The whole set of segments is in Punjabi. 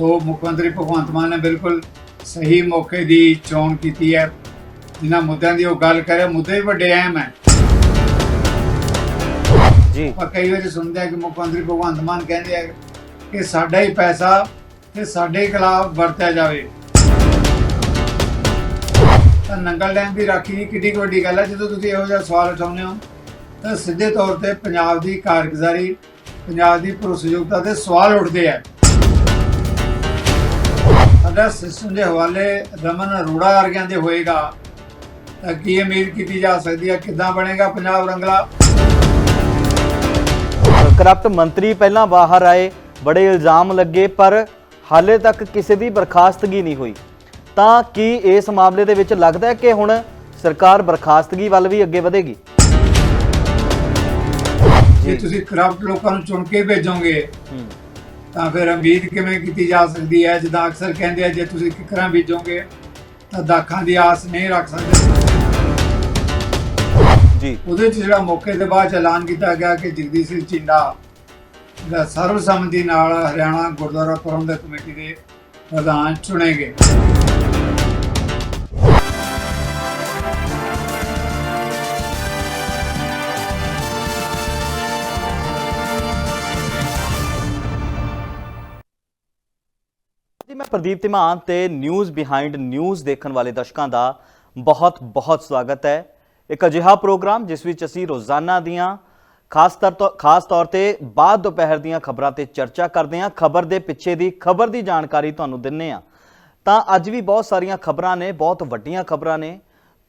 ਸੋ ਮੁੱਖ ਮੰਤਰੀ ਭਗਵੰਤ ਮਾਨ ਨੇ ਬਿਲਕੁਲ ਸਹੀ ਮੌਕੇ ਦੀ ਚੋਣ ਕੀਤੀ ਹੈ। ਜਿਨ੍ਹਾਂ ਮੁੱਦਿਆਂ ਦੀ ਉਹ ਗੱਲ ਕਰੇ ਮੁੱਦੇ ਵੱਡੇ ਅਹਿਮ ਹੈ। ਜੀ। ਆਪਾਂ ਕਈ ਵਾਰੀ ਸੁਣਦੇ ਆ ਕਿ ਮੁੱਖ ਮੰਤਰੀ ਭਗਵੰਤ ਮਾਨ ਕਹਿੰਦੇ ਆ ਕਿ ਸਾਡਾ ਹੀ ਪੈਸਾ ਤੇ ਸਾਡੇ ਖਿਲਾਫ ਵਰਤਿਆ ਜਾਵੇ। ਤਾਂ ਨੰਗਲ ਡੈਮ ਦੀ ਰਾਖੀ ਕਿੱਡੀ ਵੱਡੀ ਗੱਲ ਹੈ। ਜਦੋਂ ਤੁਸੀਂ ਇਹੋ ਜਿਹਾ ਸਵਾਲ ਉਠਾਉਂਦੇ ਹੋ ਤਾਂ ਸਿੱਧੇ ਤੌਰ ਤੇ ਪੰਜਾਬ ਦੀ ਕਾਰਗੁਜ਼ਾਰੀ ਪੰਜਾਬ ਦੀ ਭਰੋਸੇਯੋਗਤਾ ਤੇ ਸਵਾਲ ਉੱਠਦੇ ਆ। ਅਗਰ ਸਿਸਟਮ ਦੇ ਹਵਾਲੇ ਰਮਨ ਅਰੋੜਾ ਵਰਗਿਆਂ ਦੇ ਹੋਏਗਾ। ਤਾਂ ਕੀ ਉਮੀਦ ਕੀਤੀ ਜਾ ਸਕਦੀ ਹੈ? ਕਿੱਦਾਂ ਬਣੇਗਾ ਪੰਜਾਬ ਰੰਗਲਾ? ਕਰਪਟ ਮੰਤਰੀ ਪਹਿਲਾਂ ਬਾਹਰ ਆਏ ਬੜੇ ਇਲਜ਼ਾਮ ਲੱਗੇ ਪਰ ਹਾਲੇ ਤੱਕ ਕਿਸੇ ਦੀ ਬਰਖਾਸਤਗੀ ਨਹੀਂ ਹੋਈ। ਤਾਂ ਕੀ ਇਸ ਮਾਮਲੇ ਦੇ ਵਿੱਚ ਲੱਗਦਾ ਹੈ ਕਿ ਹੁਣ ਸਰਕਾਰ ਬਰਖਾਸਤਗੀ ਵੱਲ ਵੀ ਅੱਗੇ ਵਧੇਗੀ? ਜੇ ਤੁਸੀਂ ਕਰਪਟ ਲੋਕਾਂ ਨੂੰ ਚੁਣ ਕੇ ਭੇਜੋਗੇ ਤਾਂ ਫਿਰ ਉਮੀਦ ਕਿਵੇਂ ਕੀਤੀ ਜਾ ਸਕਦੀ ਹੈ? ਜਿੱਦਾਂ ਅਕਸਰ ਕਹਿੰਦੇ ਆ ਜੇ ਤੁਸੀਂ ਕਿਕਰਾਂ ਬੀਜੋਗੇ ਤਾਂ ਦਾਖਾਂ ਦੀ ਆਸ ਨਹੀਂ ਰੱਖ ਸਕਦੇ। ਜੀ। ਉਹਦੇ 'ਚ ਜਿਹੜਾ ਮੌਕੇ ਦੇ ਬਾਅਦ ਐਲਾਨ ਕੀਤਾ ਗਿਆ ਕਿ ਜਗਦੀਸ਼ ਸਿੰਘ ਚਿੰਡਾ ਦਾ ਸਰਵਸੰਮਤੀ ਨਾਲ ਹਰਿਆਣਾ ਗੁਰਦੁਆਰਾ ਪ੍ਰਬੰਧਕ ਕਮੇਟੀ ਦੇ ਪ੍ਰਧਾਨ ਚੁਣੇ ਗਏ। ਜੀ, ਮੈਂ ਪ੍ਰਦੀਪ ਤਿਮਾਨ ਤੇ ਨਿਊਜ਼ ਬਿਹਾਈਂਡ ਨਿਊਜ਼ ਦੇਖਣ ਵਾਲੇ ਦਰਸ਼ਕਾਂ ਦਾ ਬਹੁਤ ਬਹੁਤ ਸਵਾਗਤ ਹੈ। ਇੱਕ ਅਜਿਹਾ ਪ੍ਰੋਗਰਾਮ ਜਿਸ ਵਿੱਚ ਅਸੀਂ ਰੋਜ਼ਾਨਾ ਦੀਆਂ ਖਾਸ ਤੌਰ ਤੋਂ, ਖਾਸ ਤੌਰ ਤੇ ਬਾਅਦ ਦੁਪਹਿਰ ਦੀਆਂ ਖਬਰਾਂ ਤੇ ਚਰਚਾ ਕਰਦੇ ਹਾਂ। ਖਬਰ ਦੇ ਪਿੱਛੇ ਦੀ, ਖਬਰ ਦੀ ਜਾਣਕਾਰੀ ਤੁਹਾਨੂੰ ਦਿੰਨੇ ਆ ਤਾਂ ਅੱਜ ਵੀ ਬਹੁਤ ਸਾਰੀਆਂ ਖਬਰਾਂ ਨੇ, ਬਹੁਤ ਵੱਡੀਆਂ ਖਬਰਾਂ ਨੇ।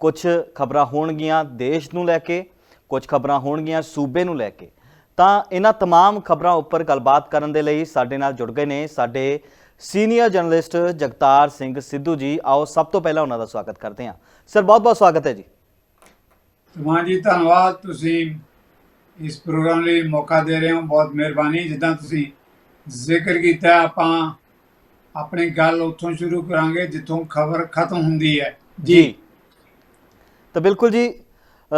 ਕੁਝ ਖਬਰਾਂ ਹੋਣਗੀਆਂ ਦੇਸ਼ ਨੂੰ ਲੈ ਕੇ, ਕੁਝ ਖਬਰਾਂ ਹੋਣਗੀਆਂ ਸੂਬੇ ਨੂੰ ਲੈ ਕੇ। ਤਾਂ ਇਹਨਾਂ ਤਮਾਮ ਖਬਰਾਂ ਉੱਪਰ ਗੱਲਬਾਤ ਕਰਨ ਦੇ ਲਈ ਸਾਡੇ ਨਾਲ ਜੁੜ ਗਏ ਨੇ ਸਾਡੇ ਸੀਨੀਅਰ ਜਰਨਲਿਸਟ ਜਗਤਾਰ ਸਿੰਘ ਸਿੱਧੂ ਜੀ ਆਓ ਸਭ ਤੋਂ ਪਹਿਲਾਂ ਉਹਨਾਂ ਦਾ ਸਵਾਗਤ ਕਰਦੇ ਹਾਂ। ਸਰ ਬਹੁਤ ਬਹੁਤ ਸਵਾਗਤ ਹੈ ਜੀ। ਤੁਮਾਂ ਜੀ ਧੰਨਵਾਦ। ਤੁਸੀਂ ਇਸ ਪ੍ਰੋਗਰਾਮ ਲਈ ਮੌਕਾ ਦੇ ਰਹੇ ਹੋ। ਬਹੁਤ ਮਿਹਰਬਾਨੀ। ਜਿੱਦਾਂ ਤੁਸੀਂ ਜ਼ਿਕਰ ਕੀਤਾ ਆਪਾਂ ਆਪਣੀ ਗੱਲ ਉੱਥੋਂ ਸ਼ੁਰੂ ਕਰਾਂਗੇ ਜਿੱਥੋਂ ਖਬਰ ਖਤਮ ਹੁੰਦੀ ਹੈ। ਜੀ। ਤਾਂ ਬਿਲਕੁਲ ਜੀ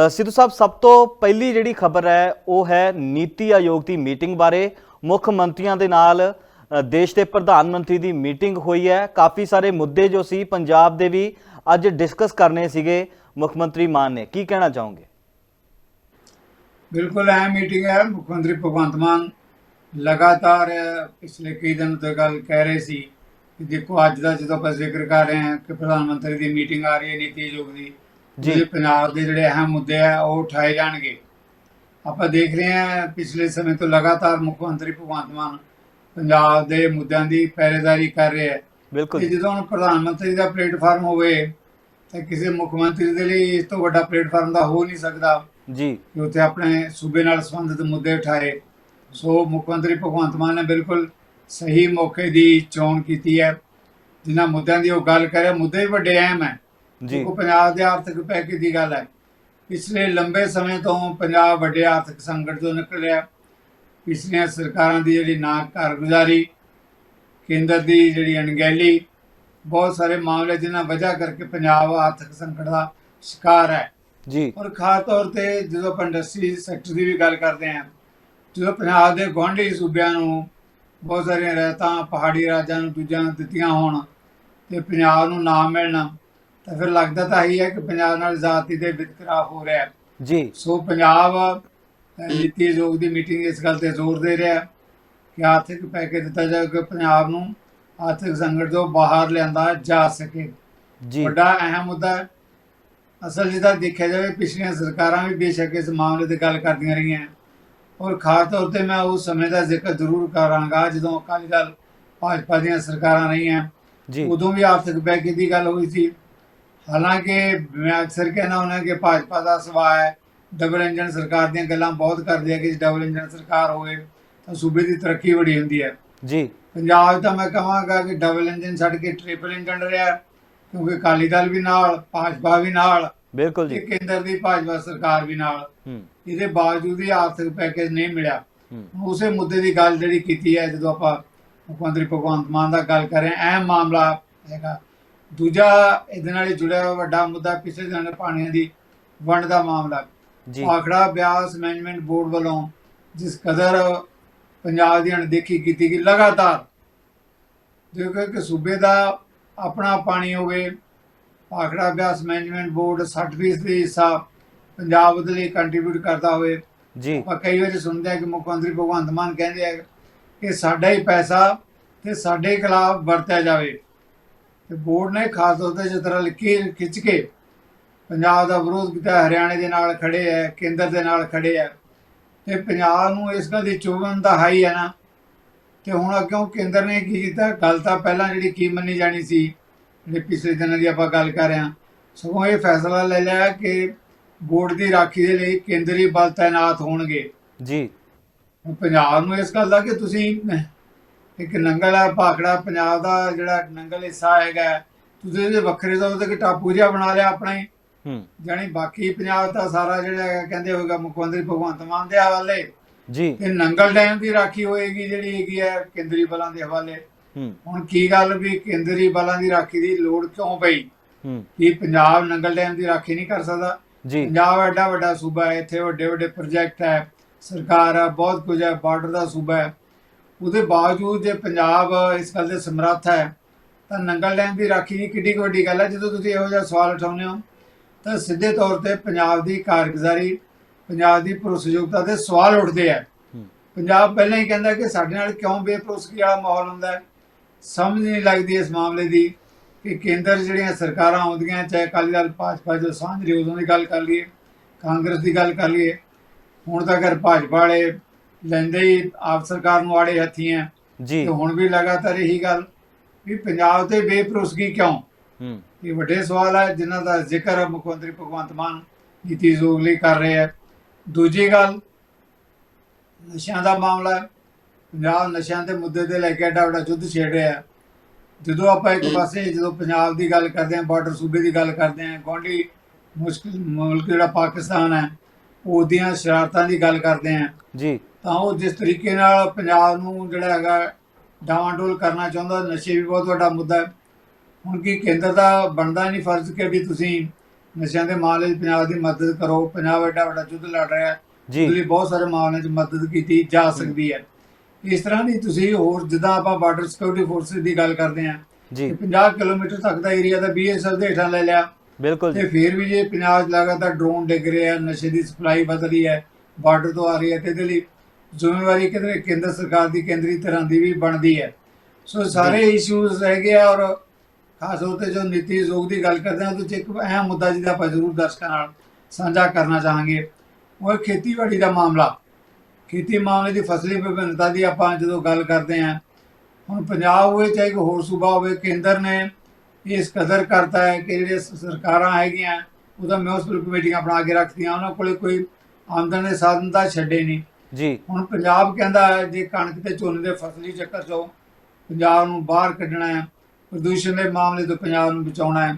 ਸਿੱਧੂ ਸਾਹਿਬ ਸਭ ਤੋਂ ਪਹਿਲੀ ਜਿਹੜੀ ਖਬਰ ਹੈ ਉਹ ਹੈ ਨੀਤੀ ਆਯੋਗ ਦੀ ਮੀਟਿੰਗ ਬਾਰੇ। ਮੁੱਖ ਮੰਤਰੀਆਂ ਦੇ ਨਾਲ ਦੇਸ਼ ਦੇ ਪ੍ਰਧਾਨ ਮੰਤਰੀ ਦੀ ਮੀਟਿੰਗ ਹੋਈ ਹੈ। ਕਾਫੀ ਸਾਰੇ ਮੁੱਦੇ ਜੋ ਸੀ ਪੰਜਾਬ ਦੇ ਵੀ ਅੱਜ ਡਿਸਕਸ ਕਰਨੇ ਸੀਗੇ। ਮੁੱਖ ਮੰਤਰੀ ਮਾਨ ਨੇ ਕੀ ਕਹਿਣਾ ਚਾਹੋਗੇ? ਬਿਲਕੁਲ ਅਹਿਮ ਮੀਟਿੰਗ ਹੈ। ਮੁੱਖ ਮੰਤਰੀ ਭਗਵੰਤ ਮਾਨ ਲਗਾਤਾਰ ਪਿਛਲੇ ਕਈ ਦਿਨ ਤੋਂ ਗੱਲ ਕਹਿ ਰਹੇ ਸੀ ਕਿ ਦੇਖੋ ਅੱਜ ਦਾ ਜਦੋਂ ਆਪਾਂ ਜ਼ਿਕਰ ਕਰ ਰਹੇ ਹਾਂ ਕਿ ਪ੍ਰਧਾਨ ਮੰਤਰੀ ਦੀ ਮੀਟਿੰਗ ਆ ਰਹੀ ਹੈ ਨੀਤੀ ਆਯੋਗ ਦੀ ਜੀ। ਜਿਹਦੇ ਪੰਜਾਬ ਦੇ ਜਿਹੜੇ ਅਹਿਮ ਮੁੱਦੇ ਆ ਉਹ ਉਠਾਏ ਜਾਣਗੇ। ਆਪਾਂ ਦੇਖ ਰਹੇ ਹਾਂ ਪਿਛਲੇ ਸਮੇਂ ਤੋਂ ਲਗਾਤਾਰ ਮੁੱਖ ਮੰਤਰੀ ਭਗਵੰਤ ਮਾਨ ਪੰਜਾਬ ਦੇ ਮੁੱਦਿਆਂ ਦੀ ਪਹਿਰੇਦਾਰੀ ਕਰ ਰਹੇ ਹੈ। ਬਿਲਕੁਲ ਜਦੋਂ ਹੁਣ ਪ੍ਰਧਾਨ ਮੰਤਰੀ ਦਾ ਪਲੇਟਫਾਰਮ ਹੋਵੇ ਤਾਂ ਕਿਸੇ ਮੁੱਖ ਮੰਤਰੀ ਦੇ ਲਈ ਇਸ ਤੋਂ ਵੱਡਾ ਪਲੇਟਫਾਰਮ ਦਾ ਹੋ ਨਹੀਂ ਸਕਦਾ। ਜੀ। ਕਿ ਉੱਥੇ ਆਪਣੇ ਸੂਬੇ ਨਾਲ ਸੰਬੰਧਿਤ ਮੁੱਦੇ ਉਠਾਏ। ਸੋ ਮੁੱਖ ਮੰਤਰੀ ਭਗਵੰਤ ਮਾਨ ਨੇ ਬਿਲਕੁਲ ਸਹੀ ਮੌਕੇ ਦੀ ਚੋਣ ਕੀਤੀ ਹੈ। ਜਿਨ੍ਹਾਂ ਮੁੱਦਿਆਂ ਦੀ ਉਹ ਗੱਲ ਕਰੇ ਮੁੱਦੇ ਵੱਡੇ ਅਹਿਮ ਹੈ। ਜੀ। ਦੇਖੋ ਪੰਜਾਬ ਦੇ ਆਰਥਿਕ ਪੈਕੇਜ ਦੀ ਗੱਲ ਹੈ। ਪਿਛਲੇ ਲੰਬੇ ਸਮੇਂ ਤੋਂ ਪੰਜਾਬ ਵੱਡੇ ਆਰਥਿਕ ਸੰਕਟ ਤੋਂ ਨਿਕਲਿਆ ਪਿਛਲੀਆਂ ਸਰਕਾਰਾਂ ਦੀ ਜਿਹੜੀ ਨਾ ਕਾਰਗੁਜ਼ਾਰੀ ਕੇਂਦਰ ਦੀ ਜਿਹੜੀ ਅਣਗਹਿਲੀ ਬਹੁਤ ਸਾਰੇ ਮਾਮਲੇ ਜਿਨ੍ਹਾਂ ਵਜ੍ਹਾ ਕਰਕੇ ਪੰਜਾਬ ਆਰਥਿਕ ਸੰਕਟ ਦਾ ਸ਼ਿਕਾਰ ਹੈ। ਜੀ। ਔਰ ਖਾਸ ਤੌਰ ਤੇ ਜਦੋਂ ਆਪਾਂ ਇੰਡਸਟਰੀ ਸੈਕਟਰ ਦੀ ਵੀ ਗੱਲ ਕਰਦੇ ਹਾਂ ਜਦੋਂ ਪੰਜਾਬ ਦੇ ਗੁਆਂਢੀ ਸੂਬਿਆਂ ਨੂੰ ਬਹੁਤ ਸਾਰੀਆਂ ਰਹਿਤਾਂ ਪਹਾੜੀ ਰਾਜਾਂ ਨੂੰ ਦੂਜਿਆਂ ਨੂੰ ਦਿੱਤੀਆਂ ਹੋਣ ਤੇ ਪੰਜਾਬ ਨੂੰ ਨਾ ਮਿਲਣਾ ਤਾਂ ਫਿਰ ਲੱਗਦਾ ਤਾਂ ਇਹੀ ਹੈ ਕਿ ਪੰਜਾਬ ਨਾਲ ਜ਼ਾਤੀ ਦੇ ਵਿਤਕਰਾ ਹੋ ਰਿਹਾ ਹੈ। ਜੀ। ਸੋ ਪੰਜਾਬ ਨੀਤੀ ਆਯੋਗ ਦੀ ਮੀਟਿੰਗ ਇਸ ਗੱਲ ਤੇ ਜ਼ੋਰ ਦੇ ਰਿਹਾ ਕਿ ਆਰਥਿਕ ਪੈਕੇਜ ਦਿੱਤਾ ਜਾਵੇ ਕਿ ਪੰਜਾਬ ਨੂੰ ਆਰਥਿਕ ਸੰਕਟ ਤੋਂ ਬਾਹਰ ਲਿਆਂਦਾ ਜਾ ਸਕੇ। ਜੀ। ਵੱਡਾ ਅਹਿਮ ਮੁੱਦਾ ਅਸਲ ਜਿਹਦਾ ਦੇਖਿਆ ਜਾਵੇ ਪਿਛਲੀਆਂ ਸਰਕਾਰਾਂ ਵੀ ਬੇਸ਼ੱਕ ਇਸ ਮਾਮਲੇ ਤੇ ਗੱਲ ਕਰਦੀਆਂ ਰਹੀਆਂ ਔਰ ਖਾਸ ਤੌਰ ਤੇ ਮੈਂ ਉਸ ਸਮੇਂ ਦਾ ਜ਼ਿਕਰ ਜ਼ਰੂਰ ਕਰਾਂਗਾ ਜਦੋਂ ਅਕਾਲੀ ਦਲ ਭਾਜਪਾ ਦੀਆਂ ਸਰਕਾਰਾਂ ਰਹੀਆਂ ਜੀ। ਉਦੋਂ ਵੀ ਆਰਥਿਕ ਪੈਕੇਜ ਦੀ ਗੱਲ ਹੋਈ ਸੀ। ਹਾਲਾਂਕਿ ਮੈਂ ਅਕਸਰ ਕਹਿਣਾ ਹੁੰਦਾ ਕਿ ਭਾਜਪਾ ਦਾ ਸੁਭਾਅ ਹੈ ਡਬਲ ਇੰਜਨ ਸਰਕਾਰ ਦੀਆਂ ਗੱਲਾਂ ਬਹੁਤ ਕਰਦੇ ਆ ਕਿ ਡਬਲ ਇੰਜਨ ਸਰਕਾਰ ਹੋਵੇ ਤਾਂ ਸੂਬੇ ਦੀ ਤਰੱਕੀ ਬੜੀ ਹੁੰਦੀ ਹੈ। ਜੀ। ਪੰਜਾਬ ਤਾਂ ਮੈਂ ਕਹਾਂਗਾ ਕਿ ਡਬਲ ਇੰਜਨ ਛੱਡ ਕੇ ਟ੍ਰਿਪਲ ਇੰਜਨ ਰਿਹਾ ਕਿਉਂਕਿ ਅਕਾਲੀ ਦਲ ਵੀ ਨਾਲ ਭਾਜਪਾ ਵੀ ਨਾਲ ਬਿਲਕੁਲ ਜੀ। ਕੇਂਦਰ ਦੀ ਭਾਜਪਾ ਸਰਕਾਰ ਵੀ ਨਾਲ। ਹੂੰ। ਇਹਦੇ ਬਾਵਜੂਦ ਵੀ ਆਰਥਿਕ ਪੈਕੇਜ ਨਹੀਂ ਮਿਲਿਆ। ਹੂੰ। ਉਸੇ ਮੁੱਦੇ ਦੀ ਗੱਲ ਜਿਹੜੀ ਕੀਤੀ ਹੈ ਜਦੋਂ ਆਪਾਂ ਮੁੱਖ ਮੰਤਰੀ ਭਗਵੰਤ ਮਾਨ ਦਾ ਗੱਲ ਕਰ ਰਹੇ ਅਹਿਮ ਮਾਮਲਾ ਹੈਗਾ। ਦੂਜਾ ਇਹਦੇ ਨਾਲ ਜੁੜਿਆ ਹੋਇਆ ਵੱਡਾ ਮੁੱਦਾ ਪਿਛਲੇ ਦਿਨਾਂ ਪਾਣੀਆਂ ਦੀ ਵੰਡ ਦਾ ਮਾਮਲਾ। ਜੀ। ਆਖੜਾ ਬਿਆਸ ਮੈਨੇਜਮੈਂਟ ਬੋਰਡ ਵੱਲੋਂ ਜਿਸ ਕਦਰ ਪੰਜਾਬ ਦੀ ਅਣਦੇਖੀ ਕੀਤੀ ਗਈ ਲਗਾਤਾਰ। ਦੇਖੋ ਕਿ ਸੂਬੇ ਦਾ ਆਪਣਾ ਪਾਣੀ ਹੋਵੇ ਭਾਖੜਾ ਅਭਿਆਸ ਮੈਨੇਜਮੈਂਟ ਬੋਰਡ 60% ਦੀ ਹਿੱਸਾ ਪੰਜਾਬ ਦੇ ਲਈ ਕੰਟਰੀਬਿਊਟ ਕਰਦਾ ਹੋਵੇ। ਜੀ। ਆਪਾਂ ਕਈ ਵਾਰੀ ਸੁਣਦੇ ਆ ਕਿ ਮੁੱਖ ਮੰਤਰੀ ਭਗਵੰਤ ਮਾਨ ਕਹਿੰਦੇ ਆ ਕਿ ਸਾਡਾ ਹੀ ਪੈਸਾ ਤੇ ਸਾਡੇ ਖਿਲਾਫ ਵਰਤਿਆ ਜਾਵੇ। ਤੇ ਬੋਰਡ ਨੇ ਖਾਸ ਤੌਰ ਤੇ ਜਿਸ ਤਰ੍ਹਾਂ ਲਿਖੀ ਖਿੱਚ ਕੇ ਪੰਜਾਬ ਦਾ ਵਿਰੋਧ ਕੀਤਾ ਹਰਿਆਣੇ ਦੇ ਨਾਲ ਖੜੇ ਹੈ ਕੇਂਦਰ ਦੇ ਨਾਲ ਖੜੇ ਹੈ ਤੇ ਪੰਜਾਬ ਨੂੰ ਇਸ ਗੱਲ ਦੀ ਚੁਭਣ ਦਾ ਹਾਈ ਹੈ ਨਾ। ਤੇ ਹੁਣ ਕਿਉਂ ਕੇਂਦਰ ਨੇ ਕੀ ਕੀਤਾ? ਗੱਲ ਤਾਂ ਪਹਿਲਾਂ ਜਿਹੜੀ ਕੀ ਮੰਨੀ ਜਾਣੀ ਸੀ ਜਿਹੜੇ ਪਿਛਲੇ ਦਿਨਾਂ ਦੀ ਆਪਾਂ ਗੱਲ ਕਰ ਰਹੇ ਹਾਂ ਸਗੋਂ ਇਹ ਫੈਸਲਾ ਲੈ ਲਿਆ ਕਿ ਬੋਰਡ ਦੀ ਰਾਖੀ ਦੇ ਲਈ ਕੇਂਦਰੀ ਬਲ ਤਾਇਨਾਤ ਹੋਣਗੇ। ਜੀ। ਪੰਜਾਬ ਨੂੰ ਇਸ ਗੱਲ ਦਾ ਕਿ ਤੁਸੀਂ ਇੱਕ ਨੰਗਲ ਹੈ ਭਾਖੜਾ ਪੰਜਾਬ ਦਾ ਜਿਹੜਾ ਨੰਗਲ ਹਿੱਸਾ ਹੈਗਾ ਤੁਸੀਂ ਇਹਦੇ ਵੱਖਰੇ ਤੌਰ ਤੇ ਕਿ ਟਾਪੂ ਜਿਹਾ ਬਣਾ ਲਿਆ ਆਪਣਾ ਹੀ। ਹੂੰ। ਜਾਣੀ ਬਾਕੀ ਪੰਜਾਬ ਦਾ ਸਾਰਾ ਜਿਹੜਾ ਕਹਿੰਦੇ ਹੋਏਗਾ ਮੁੱਖ ਮੰਤਰੀ ਭਗਵੰਤ ਮਾਨ ਦੇ ਹਵਾਲੇ। ਜੀ। ਤੇ ਨੰਗਲ ਡੈਮ ਦੀ ਰਾਖੀ ਹੋਏਗੀ ਜਿਹੜੀ ਹੈਗੀ ਹੈ ਕੇਂਦਰੀ ਬਲਾਂ ਦੇ ਹਵਾਲੇ। ਹੂੰ। ਹੁਣ ਕੀ ਗੱਲ ਵੀ ਕੇਂਦਰੀ ਬਲਾਂ ਦੀ ਰਾਖੀ ਦੀ ਲੋੜ ਕਿਉਂ ਪਈ? ਹੂੰ। ਕੀ ਪੰਜਾਬ ਨੰਗਲ ਡੈਮ ਦੀ ਰਾਖੀ ਨਹੀਂ ਕਰ ਸਕਦਾ? ਜੀ। ਪੰਜਾਬ ਐਡਾ ਵੱਡਾ ਸੂਬਾ ਹੈ ਇੱਥੇ ਵੱਡੇ ਵੱਡੇ ਪ੍ਰੋਜੈਕਟ ਹੈ ਸਰਕਾਰ ਹੈ ਬਹੁਤ ਕੁਝ ਹੈ ਬਾਰਡਰ ਦਾ ਸੂਬਾ ਹੈ। ਉਹਦੇ ਬਾਵਜੂਦ ਜੇ ਪੰਜਾਬ ਇਸ ਗੱਲ ਦੇ ਸਮਰੱਥ ਹੈ ਤਾਂ ਨੰਗਲ ਡੈਮ ਦੀ ਰਾਖੀ ਦੀ ਕਿੱਡੀ ਵੱਡੀ ਗੱਲ ਹੈ ਜਦੋਂ ਤੁਸੀਂ ਇਹੋ ਜਿਹਾ ਸਵਾਲ ਉਠਾਉਂਦੇ ਹੋ? ਤਾਂ ਸਿੱਧੇ ਤੌਰ ਤੇ ਪੰਜਾਬ ਦੀ ਕਾਰਗੁਜ਼ਾਰੀ ਪੰਜਾਬ ਦੀ ਭਰੋਸੇਯੋਗਤਾ ਤੇ ਸਵਾਲ ਉੱਠਦੇ ਆ। ਪੰਜਾਬ ਪਹਿਲਾਂ ਹੀ ਕਹਿੰਦਾ ਕਿ ਸਾਡੇ ਨਾਲ ਕਿਉਂ ਬੇਭਰੋਸਗੀ ਵਾਲਾ ਮਾਹੌਲ ਹੁੰਦਾ ਹੈ? ਸਮਝ ਨਹੀਂ ਲੱਗਦੀ ਇਸ ਮਾਮਲੇ ਦੀ ਕਿ ਕੇਂਦਰ ਜਿਹੜੀਆਂ ਸਰਕਾਰਾਂ ਆਉਂਦੀਆਂ ਚਾਹੇ ਅਕਾਲੀ ਦਲ ਭਾਜਪਾ ਜੋ ਸਾਂਝ ਉਦੋਂ ਦੀ ਗੱਲ ਕਰ ਲਈਏ ਕਾਂਗਰਸ ਦੀ ਗੱਲ ਕਰ ਲਈਏ ਹੁਣ ਤਾਂ ਅਗਰ ਭਾਜਪਾ ਵਾਲੇ ਲੈਂਦੇ ਹੀ ਆਪ ਸਰਕਾਰ ਨੂੰ ਆੜੇ ਹੱਥੀ ਹੈ ਜੀ। ਤੇ ਹੁਣ ਵੀ ਲਗਾਤਾਰ ਇਹੀ ਗੱਲ ਵੀ ਪੰਜਾਬ ਤੇ ਬੇਭਰੋਸਗੀ ਕਿਉਂ? ਇਹ ਵੱਡੇ ਸਵਾਲ ਹੈ ਜਿਨ੍ਹਾਂ ਦਾ ਜ਼ਿਕਰ ਮੁੱਖ ਮੰਤਰੀ ਭਗਵੰਤ ਮਾਨ ਨੀਤੀ ਲਈ ਕਰ ਰਹੇ ਹੈ ਦੂਜੀ ਗੱਲ ਨਸ਼ਿਆਂ ਦਾ ਮਾਮਲਾ ਹੈ। ਪੰਜਾਬ ਨਸ਼ਿਆਂ ਦੇ ਮੁੱਦੇ ਤੇ ਲੈ ਕੇ ਐਡਾ ਵੱਡਾ ਯੁੱਧ ਛੇੜ ਰਿਹਾ ਹੈ। ਜਦੋਂ ਆਪਾਂ ਇੱਕ ਪਾਸੇ ਜਦੋਂ ਪੰਜਾਬ ਦੀ ਗੱਲ ਕਰਦੇ ਹਾਂ ਬਾਰਡਰ ਸੂਬੇ ਦੀ ਗੱਲ ਕਰਦੇ ਹਾਂ ਗੁਆਂਢੀ ਮੁਸ਼ਕਿਲ ਮੁਲਕ ਜਿਹੜਾ ਪਾਕਿਸਤਾਨ ਹੈ ਉਹਦੀਆਂ ਸ਼ਰਾਰਤਾਂ ਦੀ ਗੱਲ ਕਰਦੇ ਹਾਂ। ਜੀ। ਤਾਂ ਉਹ ਜਿਸ ਤਰੀਕੇ ਨਾਲ ਪੰਜਾਬ ਨੂੰ ਜਿਹੜਾ ਹੈਗਾ ਡਾਵਾਂਡੋਲ ਕਰਨਾ ਚਾਹੁੰਦਾ ਨਸ਼ੇ ਵੀ ਬਹੁਤ ਵੱਡਾ ਮੁੱਦਾ ਹੈ। ਹੁਣ ਕੀ ਕੇਂਦਰ ਦਾ ਬਣਦਾ ਨਹੀਂ ਫਰਜ਼ ਕਿ ਵੀ ਤੁਸੀਂ ਨਸ਼ਿਆਂ ਦੇ ਮਾਮਲੇ 'ਚ ਪੰਜਾਬ ਦੀ ਮਦਦ ਕਰੋ। ਪੰਜਾਬ ਐਡਾ ਵੱਡਾ ਯੁੱਧ ਲੜ ਰਿਹਾ ਹੈ। ਜੀ। ਲਈ ਬਹੁਤ ਸਾਰੇ ਮਾਮਲਿਆਂ 'ਚ ਮਦਦ ਕੀਤੀ ਜਾ ਸਕਦੀ ਹੈ। ਇਸ ਤਰ੍ਹਾਂ ਦੀ ਤੁਸੀਂ ਹੋਰ ਜਿੱਦਾਂ ਆਪਾਂ ਬਾਰਡਰ ਸਿਕਿਉਰਿਟੀ ਫੋਰਸਿਸ ਦੀ ਗੱਲ ਕਰਦੇ ਹਾਂ ਜੀ। ਕਿ 50 ਕਿਲੋਮੀਟਰ ਤੱਕ ਦਾ ਏਰੀਆ ਦਾ ਬੀਐਸਐਫ ਦੇ ਹੇਠਾਂ ਲੈ ਲਿਆ। ਬਿਲਕੁਲ ਤੇ ਫਿਰ ਵੀ ਜੇ ਪੰਜਾਬ 'ਚ ਲਗਾਤਾਰ ਡਰੋਨ ਡਿੱਗ ਰਿਹਾ ਨਸ਼ੇ ਦੀ ਸਪਲਾਈ ਵਧ ਰਹੀ ਹੈ ਬਾਰਡਰ ਤੋਂ ਆ ਰਹੀ ਹੈ ਤੇ ਇਹਦੇ ਲਈ ਜ਼ਿੰਮੇਵਾਰੀ ਕਿਤੇ ਕੇਂਦਰ ਸਰਕਾਰ ਦੀ ਕੇਂਦਰੀ ਤਰ੍ਹਾਂ ਦੀ ਵੀ ਬਣਦੀ ਹੈ। ਸੋ ਸਾਰੇ ਇਸ਼ੂਜ਼ ਹੈਗੇ ਆ ਔਰ ਖਾਸ ਤੌਰ ਤੇ ਜੋ ਨੀਤੀ ਆਯੋਗ ਦੀ ਗੱਲ ਕਰਦੇ ਹਾਂ 'ਚ ਇੱਕ ਅਹਿਮ ਮੁੱਦਾ ਜਿਹਦਾ ਆਪਾਂ ਜ਼ਰੂਰ ਦਰਸ਼ਕਾਂ ਨਾਲ ਸਾਂਝਾ ਕਰਨਾ ਚਾਹਾਂਗੇ ਉਹ ਖੇਤੀਬਾੜੀ ਦਾ ਮਾਮਲਾ। ਖੇਤੀ ਮਾਮਲੇ ਦੀ ਫਸਲੀ ਵਿਭਿੰਨਤਾ ਦੀ ਆਪਾਂ ਜਦੋਂ ਗੱਲ ਕਰਦੇ ਹਾਂ ਹੁਣ ਪੰਜਾਬ ਹੋਵੇ ਚਾਹੇ ਕੋਈ ਹੋਰ ਸੂਬਾ ਹੋਵੇ ਕੇਂਦਰ ਨੇ ਇਸ ਕਦਰ ਕਰਤਾ ਹੈ ਕਿ ਜਿਹੜੇ ਸਰਕਾਰਾਂ ਹੈਗੀਆਂ ਉਹਦਾ ਮਿਊਨਿਸਪਲ ਕਮੇਟੀਆਂ ਬਣਾ ਕੇ ਰੱਖਦੀਆਂ ਉਹਨਾਂ ਕੋਲੇ ਕੋਈ ਆਮਦਨ ਦੇ ਸਾਧਨ ਤਾਂ ਛੱਡੇ ਨਹੀਂ। ਜੀ। ਹੁਣ ਪੰਜਾਬ ਕਹਿੰਦਾ ਹੈ ਜੇ ਕਣਕ ਤੇ ਝੋਨੇ ਦੇ ਫਸਲੀ ਚੱਕਰ ਚੋਂ ਪੰਜਾਬ ਨੂੰ ਬਾਹਰ ਕੱਢਣਾ ਹੈ ਪ੍ਰਦੂਸ਼ਣ ਦੇ ਮਾਮਲੇ ਤੋਂ ਪੰਜਾਬ ਨੂੰ ਬਚਾਉਣਾ ਹੈ।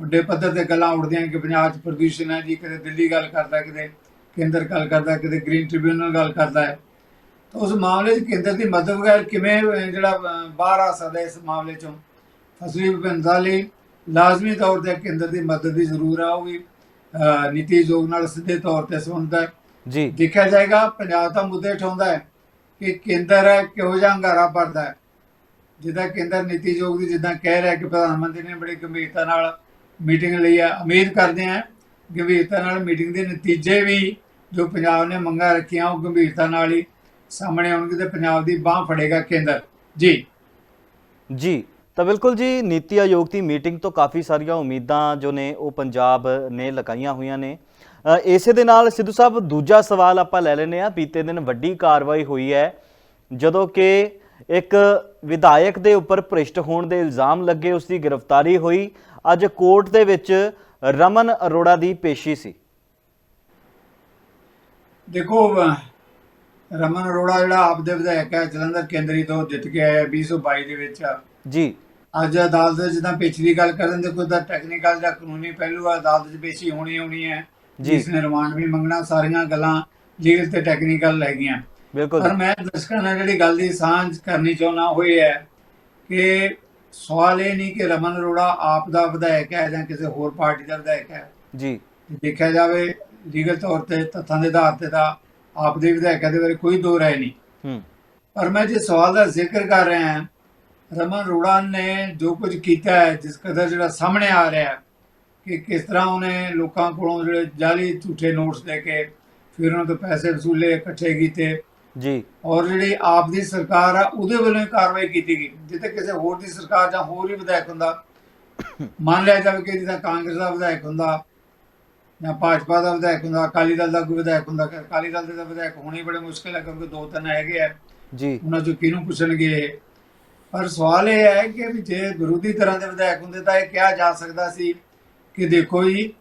ਵੱਡੇ ਪੱਧਰ ਤੇ ਗੱਲਾਂ ਉੱਠਦੀਆਂ ਕਿ ਪੰਜਾਬ 'ਚ ਪ੍ਰਦੂਸ਼ਣ ਹੈ ਜੀ ਕਿਤੇ ਦਿੱਲੀ ਗੱਲ ਕਰਦਾ ਕਿਤੇ ਕੇਂਦਰ ਗੱਲ ਕਰਦਾ ਕਿਤੇ ਗ੍ਰੀਨ ਟ੍ਰਿਬਿਊਨਲ ਗੱਲ ਕਰਦਾ ਹੈ। ਤਾਂ ਉਸ ਮਾਮਲੇ 'ਚ ਕੇਂਦਰ ਦੀ ਮਦਦ ਬਗੈਰ ਕਿਵੇਂ ਜਿਹੜਾ ਬਾਹਰ ਆ ਸਕਦਾ ਇਸ ਮਾਮਲੇ 'ਚੋਂ? ਫਸਲੀ ਵਿਭਿੰਨਤਾ ਲਈ ਲਾਜ਼ਮੀ ਤੌਰ ਤੇ ਕੇਂਦਰ ਦੀ ਮਦਦ ਦੀ ਜ਼ਰੂਰ ਆ ਉਹ ਵੀ ਅਹ, ਨੀਤੀ ਆਯੋਗ ਨਾਲ ਸਿੱਧੇ ਤੌਰ ਤੇ ਸੰਬੰਧਿਤ ਹੈ। ਜੀ। ਦੇਖਿਆ ਜਾਏਗਾ ਪੰਜਾਬ ਤਾਂ ਮੁੱਦੇ ਉਠਾਉਂਦਾ ਹੈ ਕਿ ਕੇਂਦਰ ਹੈ ਕਿਹੋ ਜਿਹਾ ਹੰਗਾਰਾ ਭਰਦਾ ਹੈ। ਜਿੱਦਾਂ ਕੇਂਦਰ ਨੀਤੀ ਆਯੋਗ ਦੀ ਜਿੱਦਾਂ ਕਹਿ ਰਿਹਾ ਕਿ ਪ੍ਰਧਾਨ ਮੰਤਰੀ ਨੇ ਬੜੀ ਗੰਭੀਰਤਾ ਨਾਲ ਮੀਟਿੰਗ ਲਈ ਹੈ ਉਮੀਦ ਕਰਦੇ ਹਾਂ ਗੰਭੀਰਤਾ ਨਾਲ ਮੀਟਿੰਗ ਦੇ ਨਤੀਜੇ ਵੀ ਜੋ ਪੰਜਾਬ ਨੇ ਮੰਗਾਂ ਰੱਖੀਆਂ, ਉਹ ਗੰਭੀਰਤਾ ਨਾਲ ਹੀ ਸਾਹਮਣੇ ਆਉਣਗੇ ਤੇ ਪੰਜਾਬ ਦੀ ਬਾਹ ਫੜੇਗਾ ਕੇਂਦਰ। ਜੀ। ਜੀ, ਤਾਂ ਬਿਲਕੁਲ ਜੀ, ਨੀਤੀ ਆਯੋਗ ਦੀ ਮੀਟਿੰਗ ਤੋਂ ਕਾਫੀ ਸਾਰੀਆਂ ਉਮੀਦਾਂ ਜੋ ਨੇ, ਉਹ ਪੰਜਾਬ ਨੇ ਲਗਾਈਆਂ ਹੋਈਆਂ ਨੇ। ਇਸੇ ਦੇ ਨਾਲ ਸਿੱਧੂ ਸਾਹਿਬ, ਦੂਜਾ ਸਵਾਲ ਆਪਾਂ ਲੈ ਲੈਨੇ ਆ ਬੀਤੇ ਦਿਨ ਵੱਡੀ ਕਾਰਵਾਈ ਹੋਈ ਹੈ, ਜਦੋਂ ਕਿ ਇੱਕ ਵਿਧਾਇਕ ਦੇ ਉੱਪਰ ਭ੍ਰਿਸ਼ਟ ਹੋਣ ਦੇ ਇਲਜ਼ਾਮ ਲੱਗੇ ਉਸ ਦੀ ਗ੍ਰਿਫਤਾਰੀ ਹੋਈ। ਅੱਜ ਕੋਰਟ ਦੇ ਵਿੱਚ ਰਮਨ ਅਰੋੜਾ ਦੀ ਪੇਸ਼ੀ ਸੀ। ਦੇਖੋ ਰਮਨ ਅਰੋੜਾ ਜਿਹੜਾ ਆਪ ਦੇ ਵਿਧਾਇਕ ਹੈ ਜਲੰਧਰ ਕੇਂਦਰੀ ਤੋਂ ਜਿੱਤ ਕੇ ਆਇਆ 2022 ਦੇ ਵਿੱਚ। ਜੀ। ਅੱਜ ਅਦਾਲਤ ਦੇ ਜਿੱਦਾਂ ਪੇਸ਼ੀ ਦੀ ਗੱਲ ਕਰਨ ਦੇ ਕੋਈ ਦਾ ਟੈਕਨੀਕਲ ਜਾਂ ਕਾਨੂੰਨੀ ਪਹਿਲੂ ਆ ਅਦਾਲਤ 'ਚ ਪੇਸ਼ੀ ਹੋਣੀ ਹੋਣੀ ਹੈ। ਜੀ। ਜਿਸ ਨੇ ਰਿਮਾਂਡ ਵੀ ਮੰਗਣਾ ਸਾਰੀਆਂ ਗੱਲਾਂ ਲੀਗਲ ਤੇ ਟੈਕਨੀਕਲ ਹੈਗੀਆਂ ਬਿਲਕੁਲ ਪਰ ਮੈਂ ਦਰਸ਼ਕਾਂ ਨਾਲ ਜਿਹੜੀ ਗੱਲ ਦੀ ਸਾਂਝ ਕਰਨੀ ਚਾਹੁੰਦਾ ਉਹ ਇਹ ਹੈ ਕਿ ਸਵਾਲ ਇਹ ਨਹੀਂ ਕਿ ਰਮਨ ਅਰੋੜਾ ਆਪ ਦਾ ਵਿਧਾਇਕ ਹੈ ਜਾਂ ਕਿਸੇ ਹੋਰ ਪਾਰਟੀ ਦਾ ਵਿਧਾਇਕ ਹੈ। ਜੀ। ਦੇਖਿਆ ਜਾਵੇ ਲੀਗਲ ਤੌਰ ਤੇ ਤੱਥਾਂ ਦੇ ਆਧਾਰ ਤੇ ਤਾਂ ਆਪ ਦੇ ਵਿਧਾਇਕਾਂ ਦੇ ਬਾਰੇ ਕੋਈ ਦੋ ਰਾਏ ਨਹੀਂ। ਹੂੰ। ਪਰ ਮੈਂ ਜੇ ਸਵਾਲ ਦਾ ਜ਼ਿਕਰ ਕਰ ਰਿਹਾ ਹਾਂ ਰਮਨ ਰੋੜਾ ਨੇ ਜੋ ਕੁਝ ਕੀਤਾ ਹੈ ਜਿਸ ਕਦਰ ਜਿਹੜਾ ਸਾਹਮਣੇ ਆ ਰਿਹਾ ਹੈ ਕਿ ਕਿਸ ਤਰ੍ਹਾਂ ਉਹਨੇ ਲੋਕਾਂ ਕੋਲੋਂ ਜਿਹੜੇ ਜਾਲੀ ਝੂਠੇ ਨੋਟਸ ਦੇ ਕੇ ਫਿਰ ਉਹਨਾਂ ਤੋਂ ਪੈਸੇ ਵਸੂਲੇ ਇਕੱਠੇ ਕੀਤੇ ਜੀ। ਔਰ ਜਿਹੜੀ ਆਪ ਦੀ ਸਰਕਾਰ ਆ ਉਹਦੇ ਵੱਲੋਂ ਹੀ ਕਾਰਵਾਈ ਕੀਤੀ ਗਈ। ਜਿੱਤੇ ਕਿਸੇ ਹੋਰ ਦੀ ਸਰਕਾਰ ਜਾਂ ਹੋਰ ਹੀ ਵਿਧਾਇਕ ਹੁੰਦਾ ਮੰਨ ਲਿਆ ਜਾਵੇ ਕਿ ਜਿੱਦਾਂ ਕਾਂਗਰਸ ਦਾ ਵਿਧਾਇਕ ਹੁੰਦਾ ਜਾਂ ਭਾਜਪਾ ਦਾ ਵਿਧਾਇਕ ਹੁੰਦਾ ਅਕਾਲੀ ਦਲ ਦਾ ਕੋਈ ਵਿਧਾਇਕ ਹੁੰਦਾ ਅਕਾਲੀ ਦਲ ਦੇ ਵਿਧਾਇਕ ਹੋਣੇ ਬੜੇ ਮੁਸ਼ਕਿਲ ਹੈ ਕਿਉਂਕਿ ਦੋ ਤਿੰਨ ਹੈਗੇ ਆ। ਜੀ। ਉਹਨਾਂ ਚੋਂ ਕਿਹਨੂੰ ਪੁੱਛਣਗੇ? ਪਰ ਸਵਾਲ ਇਹ ਹੈ ਕਿ ਵੀ ਜੇ ਵਿਰੋਧੀ ਤਰ੍ਹਾਂ ਦੇ ਵਿਧਾਇਕ ਹੁੰਦੇ ਤਾਂ ਇਹ ਕਿਹਾ ਜਾ ਸਕਦਾ ਸੀ ਕਿ ਦੇਖੋ ਜੀ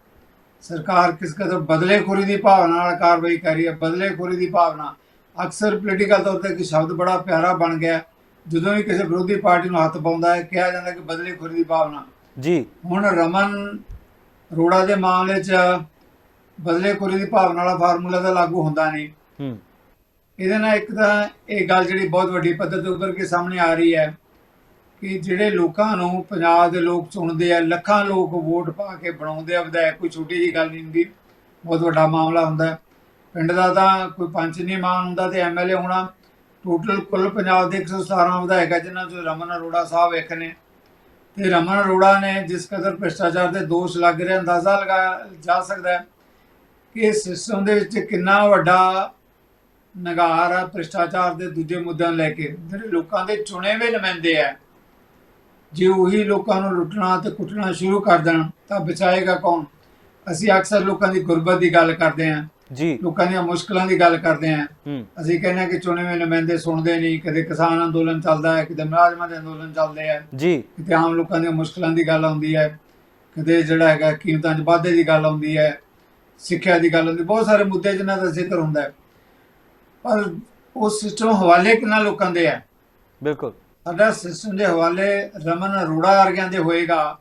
ਸਰਕਾਰ ਕਿਸ ਕਦਰ ਬਦਲੇਖੋਰੀ ਦੀ ਭਾਵਨਾ ਨਾਲ ਕਾਰਵਾਈ ਕਰ ਰਹੀ ਹੈ ਬਦਲੇਖੋਰੀ ਦੀ ਭਾਵਨਾ। ਅਕਸਰ ਪੋਲੀਟੀਕਲ ਤੌਰ ਤੇ ਇੱਕ ਸ਼ਬਦ ਬੜਾ ਪਿਆਰਾ ਬਣ ਗਿਆ। ਜਦੋਂ ਵੀ ਕਿਸੇ ਵਿਰੋਧੀ ਪਾਰਟੀ ਨੂੰ ਹੱਥ ਪਾਉਂਦਾ ਹੈ ਕਿਹਾ ਜਾਂਦਾ ਕਿ ਬਦਲੇਖੋਰੀ ਦੀ ਭਾਵਨਾ। ਜੀ। ਹੁਣ ਰਮਨ ਰੋੜਾ ਦੇ ਮਾਮਲੇ 'ਚ ਬਦਲੇਖੋਰੀ ਦੀ ਭਾਵਨਾ ਵਾਲਾ ਫਾਰਮੂਲਾ ਤਾਂ ਲਾਗੂ ਹੁੰਦਾ ਨਹੀਂ। ਹੂੰ। ਇਹਦੇ ਨਾਲ ਇੱਕ ਤਾਂ ਇਹ ਗੱਲ ਜਿਹੜੀ ਬਹੁਤ ਵੱਡੀ ਪੱਧਰ ਤੇ ਉੱਭਰ ਕੇ ਸਾਹਮਣੇ ਆ ਰਹੀ ਹੈ ਕਿ ਜਿਹੜੇ ਲੋਕਾਂ ਨੂੰ ਪੰਜਾਬ ਦੇ ਲੋਕ ਚੁਣਦੇ ਆ ਲੱਖਾਂ ਲੋਕ ਵੋਟ ਪਾ ਕੇ ਬਣਾਉਂਦੇ ਆ ਵਿਧਾਇਕ ਕੋਈ ਛੋਟੀ ਜੀ ਗੱਲ ਨਹੀਂ ਹੁੰਦੀ ਬਹੁਤ ਵੱਡਾ ਮਾਮਲਾ ਹੁੰਦਾ। ਹੈ। ਪਿੰਡ ਦਾ ਤਾਂ ਕੋਈ ਪੰਚ ਨਹੀਂ ਮਾਨ ਹੁੰਦਾ ਤੇ ਐਮਐਲਏ ਹੋਣਾ। ਟੋਟਲ ਕੁੱਲ ਪੰਜਾਬ ਦੇ 117 ਵਿਧਾਇਕ ਹੈ ਜਿਨ੍ਹਾਂ ਚੋਂ ਰਮਨ ਅਰੋੜਾ ਸਾਹਿਬ ਇੱਕ ਨੇ। ਤੇ ਰਮਨ ਅਰੋੜਾ ਨੇ ਜਿਸ ਕਦਰ ਭ੍ਰਿਸ਼ਟਾਚਾਰ ਦੇ ਦੋਸ਼ ਲੱਗ ਰਹੇ, ਅੰਦਾਜ਼ਾ ਲਗਾਇਆ ਜਾ ਸਕਦਾ ਹੈ ਕਿ ਸਿਸਟਮ ਦੇ ਵਿੱਚ ਕਿੰਨਾ ਵੱਡਾ ਨਗਾਰ ਆ ਭ੍ਰਿਸ਼ਟਾਚਾਰ ਦੇ ਦੂਜੇ ਮੁੱਦਿਆਂ ਨੂੰ ਲੈ ਕੇ। ਜਿਹੜੇ ਲੋਕਾਂ ਦੇ ਚੁਣੇ ਹੋਏ ਨੁਮਾਇੰਦੇ ਆ, ਜੇ ਉਹੀ ਲੋਕਾਂ ਨੂੰ ਲੁੱਟਣਾ ਤੇ ਕੁੱਟਣਾ ਸ਼ੁਰੂ ਕਰ ਦੇਣ, ਤਾਂ ਬਚਾਏਗਾ ਕੌਣ? ਅਸੀਂ ਅਕਸਰ ਲੋਕਾਂ ਦੀ ਗੁਰਬਤ ਦੀ ਗੱਲ ਕਰਦੇ ਹਾਂ। ਜੀ। ਲੋਕਾਂ ਦੀਆਂ ਮੁਸ਼ਕਲਾਂ ਦੀ ਗੱਲ ਕਰਦੇ ਹੂੰ। ਅਸੀਂ ਕਹਿੰਦੇ ਹਾਂ ਕਿ ਚੁਣੇ ਹੋਏ ਨੁਮਾਇੰਦੇ ਸੁਣਦੇ ਨਹੀਂ। ਕਦੇ ਕਿਸਾਨ ਅੰਦੋਲਨ ਚੱਲਦਾ ਹੈ ਕਿਤੇ ਮੁਲਾਜ਼ਮਾਂ ਦੇ ਅੰਦੋਲਨ ਚੱਲਦੇ ਆ ਜੀ। ਕਿਤੇ ਆਮ ਲੋਕਾਂ ਦੀਆਂ ਮੁਸ਼ਕਲਾਂ ਦੀ ਗੱਲ ਆਉਂਦੀ ਹੈ। ਕਦੇ ਜਿਹੜਾ ਹੈਗਾ ਕੀਮਤਾਂ 'ਚ ਵਾਧੇ ਦੀ ਗੱਲ ਆਉਂਦੀ ਹੈ। ਸਿੱਖਿਆ ਦੀ ਗੱਲ ਹੁੰਦੀ ਬਹੁਤ ਸਾਰੇ ਮੁੱਦੇ ਜਿਨ੍ਹਾਂ ਦਾ ਜ਼ਿਕਰ ਹੁੰਦਾ ਹੈ। ਪਰ ਉਹ ਸਿਸਟਮ ਹਵਾਲੇ ਕਿੰਨਾ ਲੋਕਾਂ ਦੇ ਹੈ। ਬਿਲਕੁਲ। ਸਾਡਾ ਸਿਸਟਮ ਦੇ ਹਵਾਲੇ ਰਮਨ ਅਰੋੜਾ ਵਰਗਿਆਂ ਦੇ ਹੋਏਗਾ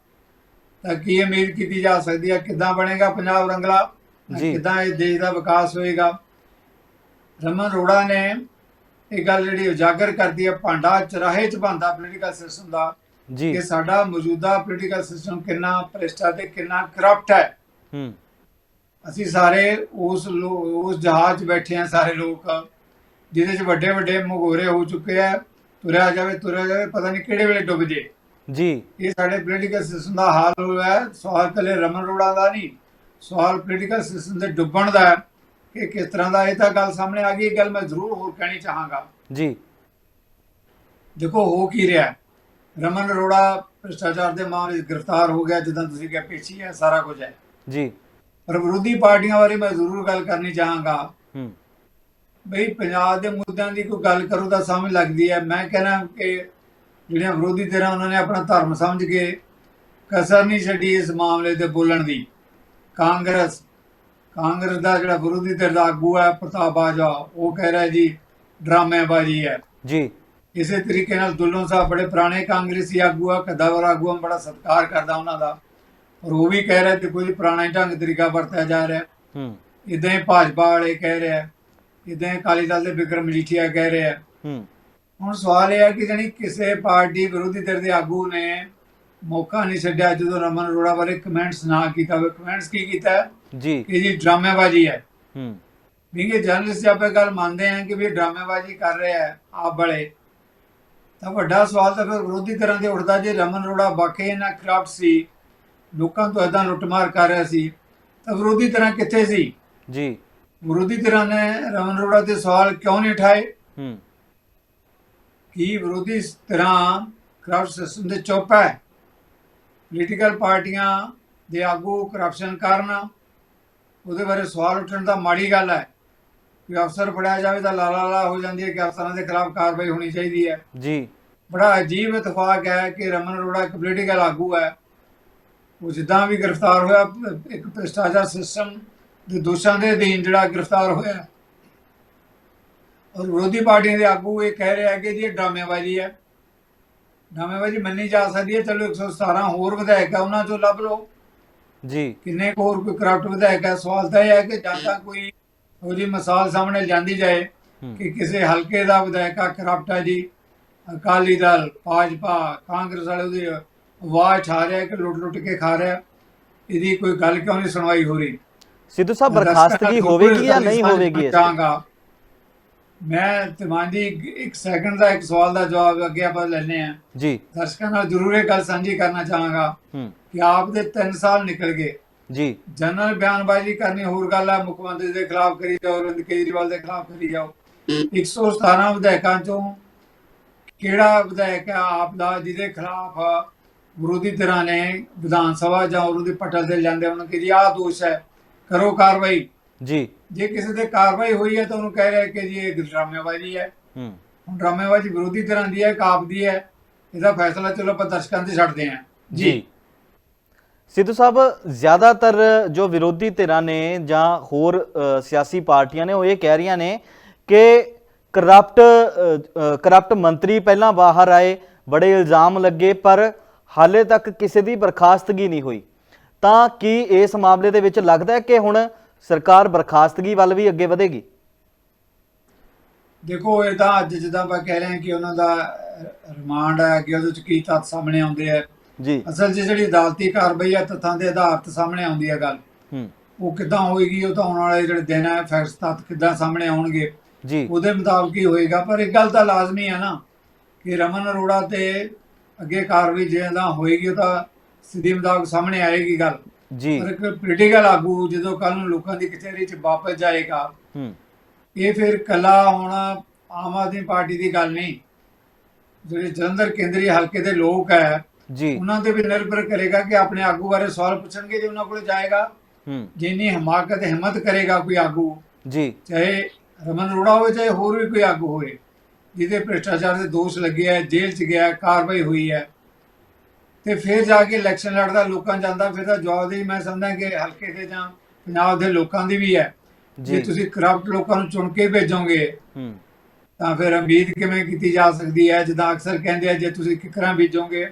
ਤਾਂ ਕੀ ਉਮੀਦ ਕੀਤੀ ਜਾ ਸਕਦੀ ਹੈ? ਕਿੱਦਾਂ ਬਣੇਗਾ ਪੰਜਾਬ ਰੰਗਲਾ? ਜੀ। ਕਿੱਦਾਂ ਇਹ ਦੇਸ਼ ਦਾ ਵਿਕਾਸ ਹੋਏਗਾ। ਰਮਨ ਅਰੋੜਾ ਨੇ ਇਹ ਗੱਲ ਜਿਹੜੀ ਉਜਾਗਰ ਕਰਦੀ ਹੈ ਭਾਂਡਾ ਚਰਾਹੇ ਚ ਬੰਦਾ ਪੋਲੀਟੀਕਲ ਸਿਸਟਮ ਦਾ ਜੀ। ਕਿ ਸਾਡਾ ਮੌਜੂਦਾ ਪੋਲੀਟੀਕਲ ਸਿਸਟਮ ਕਿੰਨਾ ਭ੍ਰਿਸ਼ਟਾ ਤੇ ਕਿੰਨਾ ਕਰਪਟ ਹੈ। ਹੂੰ। ਅਸੀਂ ਸਾਰੇ ਉਸ ਉਸ ਜਹਾਜ਼ 'ਚ ਬੈਠੇ ਆ ਸਾਰੇ ਲੋਕ ਜਿਹਦੇ 'ਚ ਵੱਡੇ ਵੱਡੇ ਮਗੋਰੇ ਹੋ ਚੁੱਕੇ ਆ ਤੁਰਿਆ ਜਾਵੇ ਤੁਰਿਆ ਜਾਵੇ ਪਤਾ ਨਹੀਂ ਕਿਹੜੇ ਵੇਲੇ ਡੁੱਬ ਜੇ। ਜੀ। ਇਹ ਸਾਡੇ ਪੋਲੀਟੀਕਲ ਸਿਸਟਮ ਦਾ ਹਾਲ ਹੋਇਆ ਸਵਾਲ ਕੱਲੇ ਰਮਨ ਰੋੜਾ ਦਾ ਨਹੀਂ ਸਵਾਲ ਪੋਲੀਟੀਕਲ ਸਿਸਟਮ ਦੇ ਡੁੱਬਣ ਦਾ ਕਿ ਕਿਸ ਤਰ੍ਹਾਂ ਦਾ ਇਹ ਤਾਂ ਗੱਲ ਸਾਹਮਣੇ ਆ ਗਈ ਇਹ ਗੱਲ ਮੈਂ ਜ਼ਰੂਰ ਹੋਰ ਕਹਿਣੀ ਚਾਹਾਂਗਾ। ਜੀ। ਦੇਖੋ ਹੋ ਕੀ ਰਿਹਾ। ਰਮਨ ਅਰੋੜਾ ਭ੍ਰਿਸ਼ਟਾਚਾਰ ਦੇ ਮਾਮਲੇ ਗ੍ਰਿਫਤਾਰ ਹੋ ਗਿਆ ਜਿੱਦਾਂ ਤੁਸੀਂ ਕਿਹਾ ਪੇਸ਼ੀ ਹੈ ਸਾਰਾ ਕੁਝ ਹੈ। ਜੀ। ਪਰ ਵਿਰੋਧੀ ਪਾਰਟੀਆਂ ਬਾਰੇ ਮੈਂ ਜ਼ਰੂਰ ਗੱਲ ਕਰਨੀ ਚਾਹਾਂਗਾ। ਹੂੰ। ਬਈ ਪੰਜਾਬ ਦੇ ਮੁੱਦਿਆਂ ਦੀ ਕੋਈ ਗੱਲ ਕਰੋ ਤਾਂ ਸਮਝ ਲੱਗਦੀ ਹੈ। ਮੈਂ ਕਹਿੰਦਾ ਕਿ ਜਿਹੜੀਆਂ ਵਿਰੋਧੀ ਧਿਰਾਂ ਉਹਨਾਂ ਨੇ ਆਪਣਾ ਧਰਮ ਸਮਝ ਕੇ ਕਸਰ ਨਹੀਂ ਛੱਡੀ ਇਸ ਮਾਮਲੇ ਤੇ ਬੋਲਣ ਦੀ। ਕਾਂਗਰਸ ਕਾਂਗਰਸ ਦਾ ਜਿਹੜਾ ਵਿਰੋਧੀ ਧਿਰ ਦਾ ਆਗੂ ਹੈ ਪ੍ਰਤਾਪ ਬਾਜਵਾ ਉਹ ਕਹਿ ਰਿਹਾ ਜੀ ਡਰਾਮੇਬਾਜ਼ੀ ਹੈ। ਜੀ। ਇਸੇ ਤਰੀਕੇ ਨਾਲ ਦੁੱਲੋਂ ਸਾਹਿਬ ਬੜੇ ਪੁਰਾਣੇ ਕਾਂਗਰਸੀ ਆਗੂ ਆ ਕਦਾਵਰ ਆਗੂ ਆ ਬੜਾ ਸਤਿਕਾਰ ਕਰਦਾ ਉਹਨਾਂ ਦਾ। ਔਰ ਉਹ ਵੀ ਕਹਿ ਰਿਹਾ ਕਿ ਕੋਈ ਪੁਰਾਣਾ ਢੰਗ ਤਰੀਕਾ ਵਰਤਿਆ ਜਾ ਰਿਹਾ ਹੂੰ। ਇਦਾਂ ਹੀ ਭਾਜਪਾ ਵਾਲੇ ਕਹਿ ਰਿਹਾ ਇਦਾਂ ਹੀ ਅਕਾਲੀ ਦਲ ਦੇ ਵਿਕਰਮ ਮਜੀਠੀਆ ਕਹਿ ਰਿਹਾ ਹੂੰ। ਹੁਣ ਸਵਾਲ ਇਹ ਹੈ ਕਿ ਜਣੀ ਕਿਸੇ ਪਾਰਟੀ ਵਿਰੋਧੀ ਧਿਰ ਦੇ ਆਗੂ ਨੇ ਮੌਕਾ ਨਹੀਂ ਛੱਡਿਆ ਜਦੋਂ ਰਮਨ ਅਰੋੜਾ ਬਾਰੇ ਕਮੈਂਟਸ ਨਾ ਕੀਤਾ ਹੋਵੇ। ਕਮੈਂਟਸ ਕੀ ਕੀਤਾ ਜੀ। ਕਿ ਜੀ ਡਰਾਮੇਬਾਜ਼ੀ ਹੈ। ਹੂੰ। ਵੀ ਇਹ ਜਰਨਲਿਸਟ ਆਪੇ ਗੱਲ ਮੰਨਦੇ ਆ ਕਿ ਵੀ ਡਰਾਮੇਬਾਜ਼ੀ ਕਰ ਰਿਹਾ ਹੈ ਆਪ ਬੜੇ ਤਾਂ ਵੱਡਾ ਸਵਾਲ ਤਾਂ ਫਿਰ ਵਿਰੋਧੀ ਤਰ੍ਹਾਂ ਦੇ ਉੱਠਦਾ ਜੇ ਰਮਨ ਅਰੋੜਾ ਵਾਕਈ ਇਹਨਾਂ ਕਰਪਟ ਸੀ ਲੋਕਾਂ ਤੋਂ ਇਦਾਂ ਲੁੱਟਮਾਰ ਕਰ ਰਿਹਾ ਸੀ ਤਾਂ ਵਿਰੋਧੀ ਤਰ੍ਹਾਂ ਕਿੱਥੇ ਸੀ? ਜੀ। ਵਿਰੋਧੀ ਤਰ੍ਹਾਂ ਨੇ ਰਮਨ ਅਰੋੜਾ ਤੇ ਸਵਾਲ ਕਿਉਂ ਨਹੀਂ ਉਠਾਏ? ਹੂੰ। ਕਿ ਵਿਰੋਧੀ ਤਰ੍ਹਾਂ ਕਰਪਟ ਸਿਸਟਮ ਦੇ ਚੁੱਪ ਹੈ? ਪੋਲੀਟੀਕਲ ਪਾਰਟੀਆਂ ਦੇ ਆਗੂ ਕਰਪਸ਼ਨ ਕਾਰਨ ਉਹਦੇ ਬਾਰੇ ਸਵਾਲ ਉੱਠਣ ਦਾ ਮਾੜੀ ਗੱਲ ਹੈ। ਕਿ ਅਫਸਰ ਫੜਿਆ ਜਾਵੇ ਤਾਂ ਲਾਲਾ ਲਾ ਹੋ ਜਾਂਦੀ ਹੈ ਕਿ ਅਫਸਰਾਂ ਦੇ ਖਿਲਾਫ ਕਾਰਵਾਈ ਹੋਣੀ ਚਾਹੀਦੀ ਹੈ। ਜੀ। ਬੜਾ ਅਜੀਬ ਇਤਫਾਕ ਹੈ ਕਿ ਰਮਨ ਅਰੋੜਾ ਇੱਕ ਪੋਲੀਟੀਕਲ ਆਗੂ ਹੈ। ਉਹ ਜਿੱਦਾਂ ਵੀ ਗ੍ਰਿਫਤਾਰ ਹੋਇਆ ਇੱਕ ਭ੍ਰਿਸ਼ਟਾਚਾਰ ਸਿਸਟਮ ਦੇ ਦੋਸ਼ਾਂ ਦੇ ਅਧੀਨ ਜਿਹੜਾ ਗ੍ਰਿਫਤਾਰ ਹੋਇਆ। ਔਰ ਵਿਰੋਧੀ ਪਾਰਟੀਆਂ ਦੇ ਆਗੂ ਇਹ ਕਹਿ ਰਿਹਾ ਕਿ ਜੀ ਇਹ ਡਰਾਮੇਬਾਜ਼ੀ ਹੈ। ਡਰਾਮੇਬਾਜ਼ੀ ਮੰਨੀ ਜਾ ਸਕਦੀ ਹੈ। ਚਲੋ 117 ਹੋਰ ਵਿਧਾਇਕ ਉਹਨਾਂ ਚੋਂ ਲੱਭ ਲਓ। ਜੀ। ਕਿੰਨੇ ਹੋਰ ਕੋਈ ਕਰਪਟ ਵਿਧਾਇਕ ਹੈ ਸਵਾਲ ਤਾਂ ਇਹ ਹੈ ਕਿ ਜਾਂ ਤਾਂ ਕੋਈ ਉਹਦੀ ਮਿਸਾਲ ਸਾਹਮਣੇ ਜਾਂਦੀ ਜਾਏ ਕਿ ਕਿਸੇ ਹਲਕੇ ਦਾ ਵਿਧਾਇਕ ਆ ਕਰਪਟ ਹੈ ਜੀ। ਅਕਾਲੀ ਦਲ ਭਾਜਪਾ ਕਾਂਗਰਸ ਵਾਲੇ ਉਹਦੀ ਆਵਾਜ਼ ਉਠਾ ਰਿਹਾ ਕਿ ਲੁੱਟ ਲੁੱਟ ਕੇ ਖਾ ਰਿਹਾ। ਇਹਦੀ ਕੋਈ ਗੱਲ ਕਿਉਂ ਨਹੀਂ ਸੁਣਵਾਈ ਹੋ ਰਹੀ? ਸਿੱਧੂ ਸਾਹਿਬ ਬਰਖਾਸਤਗੀ ਹੋਵੇਗੀ ਜਾਂ ਨਹੀਂ ਹੋਵੇਗੀ ਇਸ ਮੈਂ ਤਿਮਾਂਜੀ ਇੱਕ ਸੈਕਿੰਡ ਦਾ ਇੱਕ ਸਵਾਲ ਦਾ ਜਵਾਬ ਅੱਗੇ ਆਪਾਂ ਲੈਣੇ ਆ ਜੀ। ਦਰਸ਼ਕਾਂ ਨਾਲ ਜ਼ਰੂਰ ਇਹ ਗੱਲ ਸਾਂਝੀ ਕਰਨਾ ਚਾਹਾਂਗਾ ਕਿ ਆਪ ਦੇ 3 ਸਾਲ ਨਿਕਲ ਗਏ। ਜੀ। ਜਨਰਲ ਬਿਆਨਬਾਜ਼ੀ ਕਰਨੀ ਹੋਰ ਗੱਲ ਹੈ ਮੁੱਖ ਮੰਤਰੀ ਦੇ ਖਿਲਾਫ ਕਰੀ ਜਾਓ ਅਰਵਿੰਦ ਕੇਜਰੀਵਾਲ ਦੇ ਖਿਲਾਫ ਕਰੀ ਜਾਓ। 117 ਵਿਧਾਇਕਾਂ ਚੋਂ ਕਿਹੜਾ ਵਿਧਾਇਕ ਹੈ ਆਪ ਦਾ ਜਿਹਦੇ ਖਿਲਾਫ ਵਿਰੋਧੀ ਧਿਰਾਂ ਨੇ ਵਿਧਾਨ ਸਭਾ ਜਾਂ ਉਹਦੇ ਪਟਲ ਤੇ ਜਾਂਦੇ ਉਹਨਾਂ ਕਿ ਜੀ ਆਹ ਦੋਸ਼ ਹੈ। ਕਰੋ ਕਾਰਵਾਈ। ਜੀ। ਜੇ ਕਿਸੇ ਤੇ ਕਾਰਵਾਈ ਹੋਈ ਹੈ ਤਾਂ ਉਹਨੂੰ ਕਹਿ ਰਿਹਾ ਕਿ ਜੀ ਇਹ ਡਰਾਮੇਬਾਜ਼ੀ ਹੈ। ਹੂੰ। ਹੁਣ ਡਰਾਮੇਬਾਜ਼ੀ ਵਿਰੋਧੀ ਧਿਰਾਂ ਦੀ ਹੈ ਕਾਪ ਦੀ ਹੈ। ਇਹਦਾ ਫੈਸਲਾ ਚਲੋ ਆਪਾਂ ਦਰਸ਼ਕਾਂ ਤੇ ਛੱਡਦੇ ਹਾਂ। ਜੀ। ਸਿੱਧੂ ਸਾਹਿਬ ਜ਼ਿਆਦਾਤਰ ਜੋ ਵਿਰੋਧੀ ਧਿਰਾਂ ਨੇ ਜਾਂ ਹੋਰ ਸਿਆਸੀ ਪਾਰਟੀਆਂ ਨੇ ਉਹ ਇਹ ਕਹਿ ਰਹੀਆਂ ਨੇ ਕਿ ਕਰਪਟ ਕਰਪਟ ਮੰਤਰੀ ਪਹਿਲਾਂ ਬਾਹਰ ਆਏ ਬੜੇ ਇਲਜ਼ਾਮ ਲੱਗੇ ਪਰ ਹਾਲੇ ਤੱਕ ਕਿਸੇ ਦੀ ਬਰਖਾਸਤਗੀ ਨਹੀਂ ਹੋਈ। ਤਾਂ ਕੀ ਇਸ ਮਾਮਲੇ ਦੇ ਵਿੱਚ ਲੱਗਦਾ ਹੈ ਕਿ ਹੁਣ ਸਰਕਾਰ ਬਰਖਾਸਤਗੀ ਵੱਲ ਵੀ ਅੱਗੇ ਵਧੇਗੀ। ਦੇਖੋ ਇਹ ਤਾਂ ਅੱਜ ਜਿੱਦਾਂ ਆਪਾਂ ਕਹਿ ਰਹੇ ਹਾਂ ਕਿ ਉਹਨਾਂ ਦਾ ਰਿਮਾਂਡ ਹੈ ਕਿ ਉਹਦੇ ਚ ਕੀ ਤੱਥ ਸਾਹਮਣੇ ਆਉਂਦੇ ਆ। ਜੀ। ਅਸਲ 'ਚ ਜਿਹੜੀ ਅਦਾਲਤੀ ਕਾਰਵਾਈ ਆ ਤੱਥਾਂ ਦੇ ਆਧਾਰ ਤੇ ਸਾਹਮਣੇ ਆਉਂਦੀ ਹੈ ਗੱਲ। ਹੂੰ। ਉਹ ਕਿੱਦਾਂ ਹੋਏਗੀ ਉਹ ਤਾਂ ਆਉਣ ਵਾਲੇ ਜਿਹੜੇ ਦਿਨ ਹੈ ਫੈਕਟਸ ਤੱਥ ਕਿੱਦਾਂ ਸਾਹਮਣੇ ਆਉਣਗੇ। ਜੀ। ਉਹਦੇ ਮੁਤਾਬਕ ਹੀ ਹੋਏਗਾ ਪਰ ਇੱਕ ਗੱਲ ਤਾਂ ਲਾਜ਼ਮੀ ਹੈ ਨਾ ਕਿ ਰਮਨ ਅਰੋੜਾ ਤੇ ਅੱਗੇ ਕਾਰਵਾਈ ਜਿਹੜਾ ਹੋਏਗੀ ਉਹ ਤਾਂ ਸਿੱਧੀ ਮੁਤਾਬਕ ਸਾਹਮਣੇ ਆਏਗੀ ਗੱਲ। ਜੀ। ਪਰ ਇੱਕ ਪੋਲੀਟੀਕਲ ਆਗੂ ਜਦੋਂ ਕੱਲ ਨੂੰ ਲੋਕਾਂ ਦੀ ਕਚਹਿਰੀ 'ਚ ਵਾਪਸ ਜਾਏਗਾ ਹੂੰ। ਇਹ ਫਿਰ ਕਲਾ ਹੁਣ ਆਮ ਆਦਮੀ ਪਾਰਟੀ ਦੀ ਗੱਲ ਨਹੀਂ। ਜਿਹੜੇ ਜਲੰਧਰ ਕੇਂਦਰੀ ਹਲਕੇ ਦੇ ਲੋਕ ਹੈ ਜੀ। ਉਹਨਾਂ ਤੇ ਵੀ ਨਿਰਭਰ ਕਰੇਗਾ ਕਿ ਆਪਣੇ ਆਗੂ ਬਾਰੇ ਸਵਾਲ ਪੁੱਛਣਗੇ ਜੇ ਉਹਨਾਂ ਕੋਲ ਜਾਏਗਾ। ਹੂੰ। ਜਿੰਨੀ ਹਮਾਕਤ ਹਿੰਮਤ ਕਰੇਗਾ ਕੋਈ ਆਗੂ ਜੀ। ਚਾਹੇ ਰਮਨ ਅਰੋੜਾ ਹੋਵੇ ਚਾਹੇ ਹੋਰ ਵੀ ਕੋਈ ਆਗੂ ਹੋਵੇ ਜਿਹਦੇ ਭ੍ਰਿਸ਼ਟਾਚਾਰ ਦੇ ਦੋਸ਼ ਲੱਗੇ ਹੈ ਜੇਲ੍ਹ 'ਚ ਗਿਆ ਕਾਰਵਾਈ ਹੋਈ ਹੈ ਤੇ ਫਿਰ ਜਾ ਕੇ ਇਲੈਕਸ਼ਨ ਲੜਦਾ ਲੋਕਾਂ ਜਾਂਦਾ ਫਿਰ ਤਾਂ ਜਵਾਬ ਦੇ ਮੈਂ ਸਮਝਦਾ ਕਿ ਹਲਕੇ ਦੇ ਜਾਂ ਪੰਜਾਬ ਦੇ ਲੋਕਾਂ ਦੀ ਵੀ ਹੈ। ਜੇ। ਤੁਸੀਂ ਕਰਪਟ ਲੋਕਾਂ ਨੂੰ ਚੁਣ ਕੇ ਭੇਜੋਗੇ ਹੂੰ। ਤਾਂ ਫਿਰ ਉਮੀਦ ਕਿਵੇਂ ਕੀਤੀ ਜਾ ਸਕਦੀ ਹੈ? ਜਿੱਦਾਂ ਅਕਸਰ ਕਹਿੰਦੇ ਆ ਜੇ ਤੁਸੀਂ ਕਿਕਰਾਂ ਬੀਜੋਗੇ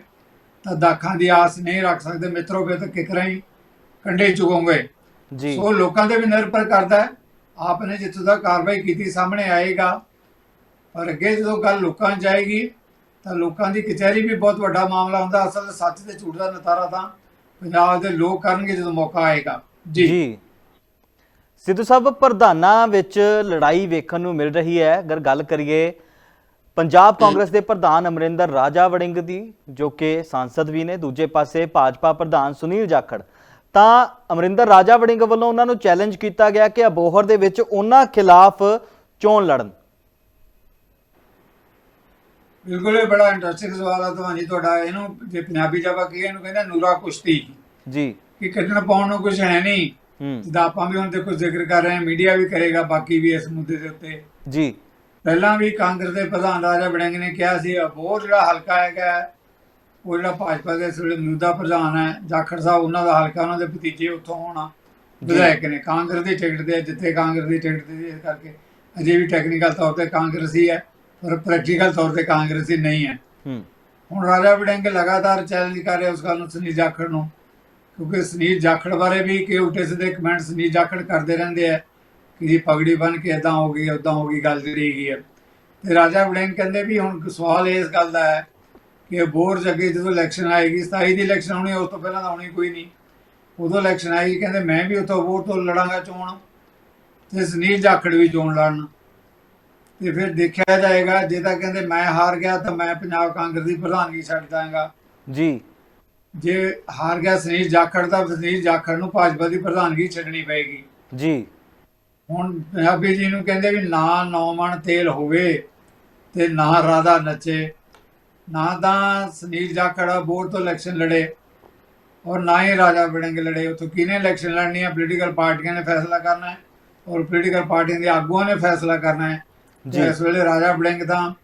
ਤਾਂ ਦਾਖਾਂ ਦੀ ਆਸ ਨਹੀਂ ਰੱਖ ਸਕਦੇ ਮਿੱਤਰੋ ਫਿਰ ਤਾਂ ਕਿਕਰਾਂ ਹੀ ਕੰਡੇ ਚੁਗੋਗੇ। ਜੀ। ਸੋ ਲੋਕਾਂ ਤੇ ਵੀ ਨਿਰਭਰ ਕਰਦਾ ਹੈ। ਆਪਨੇ ਜਿੱਥੋਂ ਤੱਕ ਕਾਰਵਾਈ ਕੀਤੀ ਸਾਹਮਣੇ ਆਏਗਾ। ਪਰ ਅੱਗੇ ਜਦੋਂ ਗੱਲ ਲੋਕਾਂ 'ਚ ਜਾਏਗੀ ਤਾਂ ਲੋਕਾਂ ਦੀ ਕਚਹਿਰੀ ਵੀ ਬਹੁਤ ਵੱਡਾ ਮਾਮਲਾ ਹੁੰਦਾ। ਅਸਲ ਸੱਚ ਤੇ ਝੂਠ ਦਾ ਨਤਾਰਾ ਤਾਂ ਪੰਜਾਬ ਦੇ ਲੋਕ ਕਰਨਗੇ ਜਦੋਂ ਮੌਕਾ ਆਏਗਾ। ਜੀ। ਜੀ। ਸਿੱਧੂ ਸਾਹਿਬ ਪ੍ਰਧਾਨਾਂ ਵਿੱਚ ਲੜਾਈ ਵੇਖਣ ਨੂੰ ਮਿਲ ਰਹੀ ਹੈ। ਅਗਰ ਗੱਲ ਕਰੀਏ ਪੰਜਾਬ ਕਾਂਗਰਸ ਦੇ ਪ੍ਰਧਾਨ ਅਮਰਿੰਦਰ ਰਾਜਾ ਵੜਿੰਗ ਦੀ ਜੋ ਕਿ ਸਾਂਸਦ ਵੀ ਨੇ ਦੂਜੇ ਪਾਸੇ ਭਾਜਪਾ ਪ੍ਰਧਾਨ ਸੁਨੀਲ ਜਾਖੜ ਤਾਂ ਅਮਰਿੰਦਰ ਰਾਜਾ ਵੜਿੰਗ ਵੱਲੋਂ ਉਹਨਾਂ ਨੂੰ ਚੈਲੰਜ ਕੀਤਾ ਗਿਆ ਕਿ ਅਬੋਹਰ ਦੇ ਵਿੱਚ ਉਹਨਾਂ ਖਿਲਾਫ ਚੋਣ ਲੜਨ। ਬਿਲਕੁਲ ਇਹ ਬੜਾ ਇੰਟਰਸਟਿੰਗ ਸਵਾਲ ਆ ਤੁਹਾਨੂੰ ਤੁਹਾਡਾ ਇਹਨੂੰ ਜੇ ਪੰਜਾਬੀ ਚ ਆਪਾਂ ਕਹੀਏ ਇਹਨੂੰ ਕਹਿੰਦਾ ਨੂਰਾ ਕੁਸ਼ਤੀ। ਜੀ। ਕਿ ਕੱਢਣ ਪਾਉਣ ਨੂੰ ਕੁਝ ਹੈ ਨਹੀਂ। ਹੂੰ। ਜਿੱਦਾਂ ਆਪਾਂ ਵੀ ਹੁਣ ਦੇਖੋ ਜ਼ਿਕਰ ਕਰ ਰਹੇ ਹਾਂ ਮੀਡੀਆ ਵੀ ਕਰੇਗਾ ਬਾਕੀ ਵੀ ਇਸ ਮੁੱਦੇ ਦੇ ਉੱਤੇ। ਜੀ। ਪਹਿਲਾਂ ਵੀ ਕਾਂਗਰਸ ਦੇ ਪ੍ਰਧਾਨ ਰਾਜਾ ਵੜਿੰਗ ਨੇ ਕਿਹਾ ਸੀ ਅਬੋਹਰ ਜਿਹੜਾ ਹਲਕਾ ਹੈਗਾ ਹੈ, ਉਹ ਜਿਹੜਾ ਭਾਜਪਾ ਦੇ ਵੇਲੇ ਮੌਜੂਦਾ ਪ੍ਰਧਾਨ ਹੈ ਜਾਖੜ ਸਾਹਿਬ ਉਹਨਾਂ ਦਾ ਹਲਕਾ ਉਹਨਾਂ ਦੇ ਭਤੀਜੇ ਉੱਥੋਂ ਹੋਣਾ ਵਿਧਾਇਕ ਨੇ। ਕਾਂਗਰਸ ਦੀ ਟਿਕਟ ਤੇ ਹੈ, ਜਿੱਥੇ ਕਾਂਗਰਸ ਦੀ ਟਿਕਟ ਤੇ ਇਸ ਕਰਕੇ ਅਜੇ ਵੀ ਟੈਕਨੀਕਲ ਤੌਰ ਤੇ ਕਾਂਗਰਸੀ ਹੈ। ਪਰ ਪ੍ਰੈਕਟੀਕਲ ਤੌਰ ਤੇ ਕਾਂਗਰਸੀ ਨਹੀਂ ਹੈ। ਹੁਣ ਰਾਜਾ ਵੜਿੰਗ ਲਗਾਤਾਰ ਚੈਲੰਜ ਕਰ ਰਿਹਾ ਉਸ ਗੱਲ ਨੂੰ ਸੁਨੀਲ ਜਾਖੜ ਨੂੰ ਕਿਉਂਕਿ ਸੁਨੀਲ ਜਾਖੜ ਬਾਰੇ ਵੀ ਕਿ ਉਲਟੇ ਸਿੱਧੇ ਕਮੈਂਟ ਸੁਨੀਲ ਜਾਖੜ ਕਰਦੇ ਰਹਿੰਦੇ ਆ ਕਿ ਜੀ ਪਗੜੀ ਬਨ ਕੇ ਇਦਾਂ ਹੋ ਗਈ ਉਦਾਂ ਹੋ ਗਈ ਗੱਲ ਜਿਹੜੀ ਹੈਗੀ ਹੈ ਤੇ ਰਾਜਾ ਵੜਿੰਗ ਕਹਿੰਦੇ ਵੀ ਹੁਣ ਸਵਾਲ ਇਸ ਗੱਲ ਦਾ ਹੈ ਕਿ ਬੋਰ ਜੱਗੇ ਜਦੋਂ ਇਲੈਕਸ਼ਨ ਆਏਗੀ 27 ਦੀ ਇਲੈਕਸ਼ਨ ਹੋਣੀ ਉਸ ਤੋਂ ਪਹਿਲਾਂ ਤਾਂ ਹੋਣੀ ਕੋਈ ਨਹੀਂ। ਉਦੋਂ ਇਲੈਕਸ਼ਨ ਆਏਗੀ ਕਹਿੰਦੇ ਮੈਂ ਵੀ ਉੱਥੋਂ ਵੋਟ ਤੋਂ ਲੜਾਂਗਾ ਚੋਣ ਤੇ ਸੁਨੀਲ ਜਾਖੜ ਵੀ ਚੋਣ ਲੜਨ। ਤੇ ਫਿਰ ਦੇਖਿਆ ਜਾਏਗਾ ਜੇ ਤਾਂ ਕਹਿੰਦੇ ਮੈਂ ਹਾਰ ਗਿਆ ਤਾਂ ਮੈਂ ਪੰਜਾਬ ਕਾਂਗਰਸ ਦੀ ਪ੍ਰਧਾਨਗੀ ਛੱਡ ਦਾਂਗਾ। ਜੀ। ਜੇ ਹਾਰ ਗਿਆ ਸੁਨੀਲ ਜਾਖੜ ਤਾਂ ਸੁਨੀਲ ਜਾਖੜ ਨੂੰ ਭਾਜਪਾ ਦੀ ਪ੍ਰਧਾਨਗੀ ਛੱਡਣੀ ਪਏਗੀ। ਜੀ। ਹੁਣ ਪੰਜਾਬੀ ਜੀ ਨੂੰ ਕਹਿੰਦੇ ਵੀ ਨਾ ਨੌ ਮਣ ਤੇਲ ਹੋਵੇ ਤੇ ਨਾ ਰਾਧਾ ਨੱਚੇ ਨਾ ਤਾਂ ਸੁਨੀਲ ਜਾਖੜ ਬੋਰਡ ਤੋਂ ਇਲੈਕਸ਼ਨ ਲੜੇ ਔਰ ਨਾ ਹੀ ਰਾਜਾ ਵੜਿੰਗ ਲੜੇ। ਉਥੋਂ ਕਿਹਨੇ ਇਲੈਕਸ਼ਨ ਲੜਨੀ ਹੈ? ਪੋਲੀਟੀਕਲ ਪਾਰਟੀਆਂ ਨੇ ਫੈਸਲਾ ਕਰਨਾ ਹੈ ਔਰ ਪੋਲੀਟੀਕਲ ਪਾਰਟੀਆਂ ਦੇ ਆਗੂਆਂ ਨੇ ਫੈਸਲਾ ਕਰਨਾ ਹੈ। ਜੀ। ਇਸ ਵੇਲੇ ਰਾਜਾ ਤਾਂ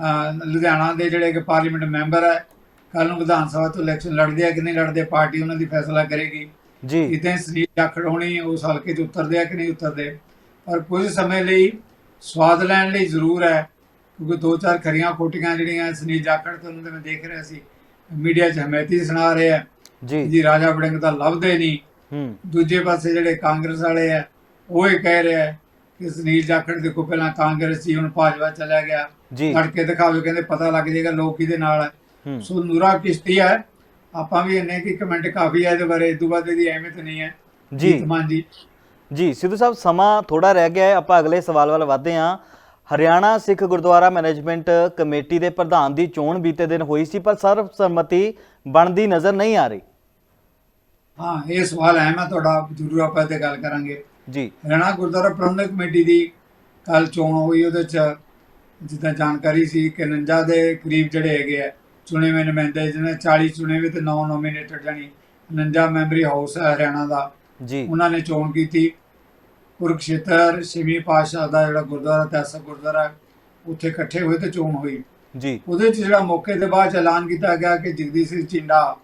ਅਹ, ਲੁਧਿਆਣਾ ਦੇ ਜਿਹੜੇ ਕਿ ਪਾਰਲੀਮੈਂਟ ਮੈਂਬਰ ਹੈ ਕੱਲ ਨੂੰ ਵਿਧਾਨ ਸਭਾ ਤੋਂ ਇਲੈਕਸ਼ਨ ਲੜਦੇ ਆ ਕਿ ਨਹੀਂ ਲੜਦੇ ਪਾਰਟੀ ਉਹਨਾਂ ਦੀ ਫੈਸਲਾ ਕਰੇਗੀ। ਜੀ। ਇਦਾਂ ਸੁਨੀਲ ਜਾਖੜ ਹੋਣੀ ਉਸ ਹਲਕੇ 'ਚ ਉਤਰਦੇ ਆ ਕਿ ਨਹੀਂ ਉਤਰਦੇ। ਪਰ ਕੁਝ ਸਮੇਂ ਲਈ ਸਵਾਦ ਲੈਣ ਲਈ ਜ਼ਰੂਰ ਹੈ ਕਿਉਂਕਿ ਦੋ ਚਾਰ ਖਰੀਆਂ ਖੋਟੀਆਂ ਜਿਹੜੀਆਂ ਸੁਨੀਲ ਜਾਖੜ ਤੋਂ ਉਹਨਾਂ ਦੇ ਮੈਂ ਦੇਖ ਰਿਹਾ ਸੀ ਮੀਡੀਆ 'ਚ ਹਮੈਤੀ ਸੁਣਾ ਰਹੇ ਆ। ਜੀ। ਜੀ ਰਾਜਾ ਵੜਿੰਗ ਤਾਂ ਲੱਭਦੇ ਨਹੀਂ। ਹੂੰ। ਦੂਜੇ ਪਾਸੇ ਜਿਹੜੇ ਕਾਂਗਰਸ ਵਾਲੇ ਆ ਉਹ ਇਹ ਕਹਿ ਰਹੇ ਕਿ ਸੁਨੀਲ ਜਾਖੜ ਦੇਖੋ ਪਹਿਲਾਂ ਕਾਂਗਰਸ ਸੀ ਹੁਣ ਭਾਜਪਾ ਚਲਾ ਗਿਆ। ਜੀ। ਲੜ ਕੇ ਦਿਖਾਵੇ ਕਹਿੰਦੇ ਪਤਾ ਲੱਗ ਜਾਏਗਾ ਲੋਕ ਕਿਹਦੇ ਨਾਲ ਹੈ। ਸੋ ਨੂਰਾ ਕਿਸ਼ਤੀ ਹੈ ਆਪਾਂ ਵੀ ਇੰਨੇ ਕਿ ਕਮੈਂਟ ਕਾਫੀ ਹੈ ਇਹਦੇ ਬਾਰੇ ਤੋਂ ਬਾਅਦ ਇਹਦੀ ਅਹਿਮੀਅਤ ਨਹੀਂ ਹੈ। ਜੀ। ਜੀਤਮਾਨ ਜੀ। ਜੀ ਸਿੱਧੂ ਸਾਹਿਬ ਸਮਾਂ ਥੋੜਾ ਰਹਿ ਗਿਆ ਹੈ। ਆਪਾਂ ਅਗਲੇ ਸਵਾਲ ਵੱਲ ਵਧਦੇ ਹਾਂ। ਹਰਿਆਣਾ ਸਿੱਖ ਗੁਰਦੁਆਰਾ ਮੈਨੇਜਮੈਂਟ ਕਮੇਟੀ ਦੇ ਪ੍ਰਧਾਨ ਦੀ ਚੋਣ ਬੀਤੇ ਦਿਨ ਹੋਈ ਸੀ ਪਰ ਸਰਬਸੰਮਤੀ ਬਣਦੀ ਨਜ਼ਰ ਨਹੀਂ ਆ ਰਹੀ। ਹਾਂ ਇਹ ਸਵਾਲ ਹੈ। ਮੈਂ ਤੁਹਾਡਾ ਜ਼ਰੂਰ ਆਪਾਂ ਤੇ ਗੱਲ ਕਰਾਂਗੇ। ਜੀ। ਹਰਿਆਣਾ ਗੁਰਦੁਆਰਾ ਪ੍ਰਬੰਧਕ ਕਮੇਟੀ ਦੀ ਕੱਲ ਚੋਣ ਹੋਈ ਉਹਦੇ ਚ ਜਿੱਦਾਂ ਜਾਣਕਾਰੀ ਸੀ ਕਿ 49 ਦੇ ਕਰੀਬ ਜਿਹੜੇ ਹੈਗੇ ਆ ਚੁਣੇ ਹੋਏ ਨੁਮਾਇੰਦੇ ਜਿਹਨੇ 40 ਚੁਣੇ ਹੋਏ ਤੇ 9 ਨੋਮੀਨੇਟਡ ਜਾਨੀ 49 ਮੈਂਬਰੀ ਹਾਊਸ ਹੈ ਹਰਿਆਣਾ ਦਾ ਜੀ। ਉਹਨਾਂ ਨੇ ਚੋਣ ਕੀਤੀ। ਕੁਰਕਸ਼ੇਤਰ ਛੇਵੀਂ ਪਾਤਸ਼ਾਹ ਦਾ ਜਿਹੜਾ ਗੁਰਦੁਆਰਾ ਇਤਿਹਾਸਕ ਗੁਰਦੁਆਰਾ ਉੱਥੇ ਇਕੱਠੇ ਹੋਏ ਤੇ ਚੋਣ ਹੋਈ। ਜੀ। ਉਹਦੇ ਚ ਜਿਹੜਾ ਮੌਕੇ ਦੇ ਬਾਅਦ ਐਲਾਨ ਕੀਤਾ ਗਿਆ ਕਿ ਜਗਦੀਸ਼ ਸਿੰਘ ਚਿੰਡਾ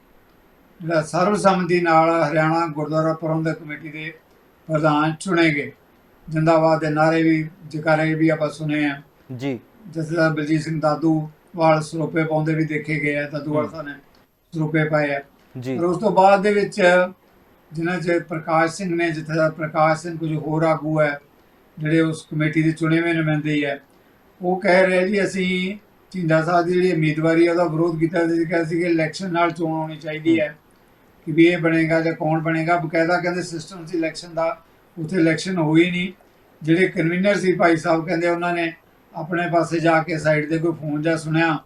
ਜਿਹੜਾ ਸਰਵਸੰਮਤੀ ਨਾਲ ਹਰਿਆਣਾ ਗੁਰਦੁਆਰਾ ਪ੍ਰਬੰਧਕ ਕਮੇਟੀ ਦੇ ਪ੍ਰਧਾਨ ਚੁਣੇ ਗਏ ਜਿੰਦਾਬਾਦ ਦੇ ਨਾਰੇ ਵੀ ਜਕਾਰੇ ਵੀ ਆਪਾਂ ਸੁਣੇ ਆ। ਜੀ। ਜਸਦਾ ਬਲਜੀਤ ਸਿੰਘ ਦਾਦੂ ਵਾਲ ਸਰੋਪੇ ਪਾਉਂਦੇ ਵੀ ਦੇਖੇ ਗਏ ਆ ਦਾਦੂ ਵਾਲ ਸਾਹਿਬ ਨੇ ਸਰੋਪੇ ਪਾਏ ਆ। ਜੀ। ਪਰ ਉਸ ਤੋਂ ਬਾਅਦ ਦੇ ਵਿੱਚ ਜਿਨ੍ਹਾਂ 'ਚ ਪ੍ਰਕਾਸ਼ ਸਿੰਘ ਨੇ ਜਿੱਥੇ ਪ੍ਰਕਾਸ਼ ਸਿੰਘ ਕੁਝ ਹੋਰ ਆਗੂ ਹੈ ਜਿਹੜੇ ਉਸ ਕਮੇਟੀ ਦੇ ਚੁਣੇ ਹੋਏ ਨੁਮਾਇੰਦੇ ਹੀ ਹੈ ਉਹ ਕਹਿ ਰਹੇ ਜੀ ਅਸੀਂ ਝਿੰਦਾ ਸਾਹਿਬ ਦੀ ਜਿਹੜੀ ਉਮੀਦਵਾਰੀ ਉਹਦਾ ਵਿਰੋਧ ਕੀਤਾ ਸੀ ਕਿ ਇਲੈਕਸ਼ਨ ਨਾਲ ਚੋਣ ਹੋਣੀ ਚਾਹੀਦੀ ਹੈ। ਕਿ ਵੀ ਇਹ ਬਣੇਗਾ ਜਾਂ ਕੌਣ ਬਣੇਗਾ ਬਕਾਇਦਾ ਕਹਿੰਦੇ ਸਿਸਟਮ ਸੀ ਇਲੈਕਸ਼ਨ ਦਾ ਉੱਥੇ ਇਲੈਕਸ਼ਨ ਹੋਈ ਨਹੀਂ। ਜਿਹੜੇ ਕਨਵੀਨਰ ਸੀ ਭਾਈ ਸਾਹਿਬ ਕਹਿੰਦੇ ਉਹਨਾਂ ਨੇ ਆਪਣੇ ਪਾਸੇ ਜਾ ਕੇ ਸਾਈਡ ਤੇ ਕੋਈ ਫੋਨ ਜਾਂ ਸੁਣਿਆ।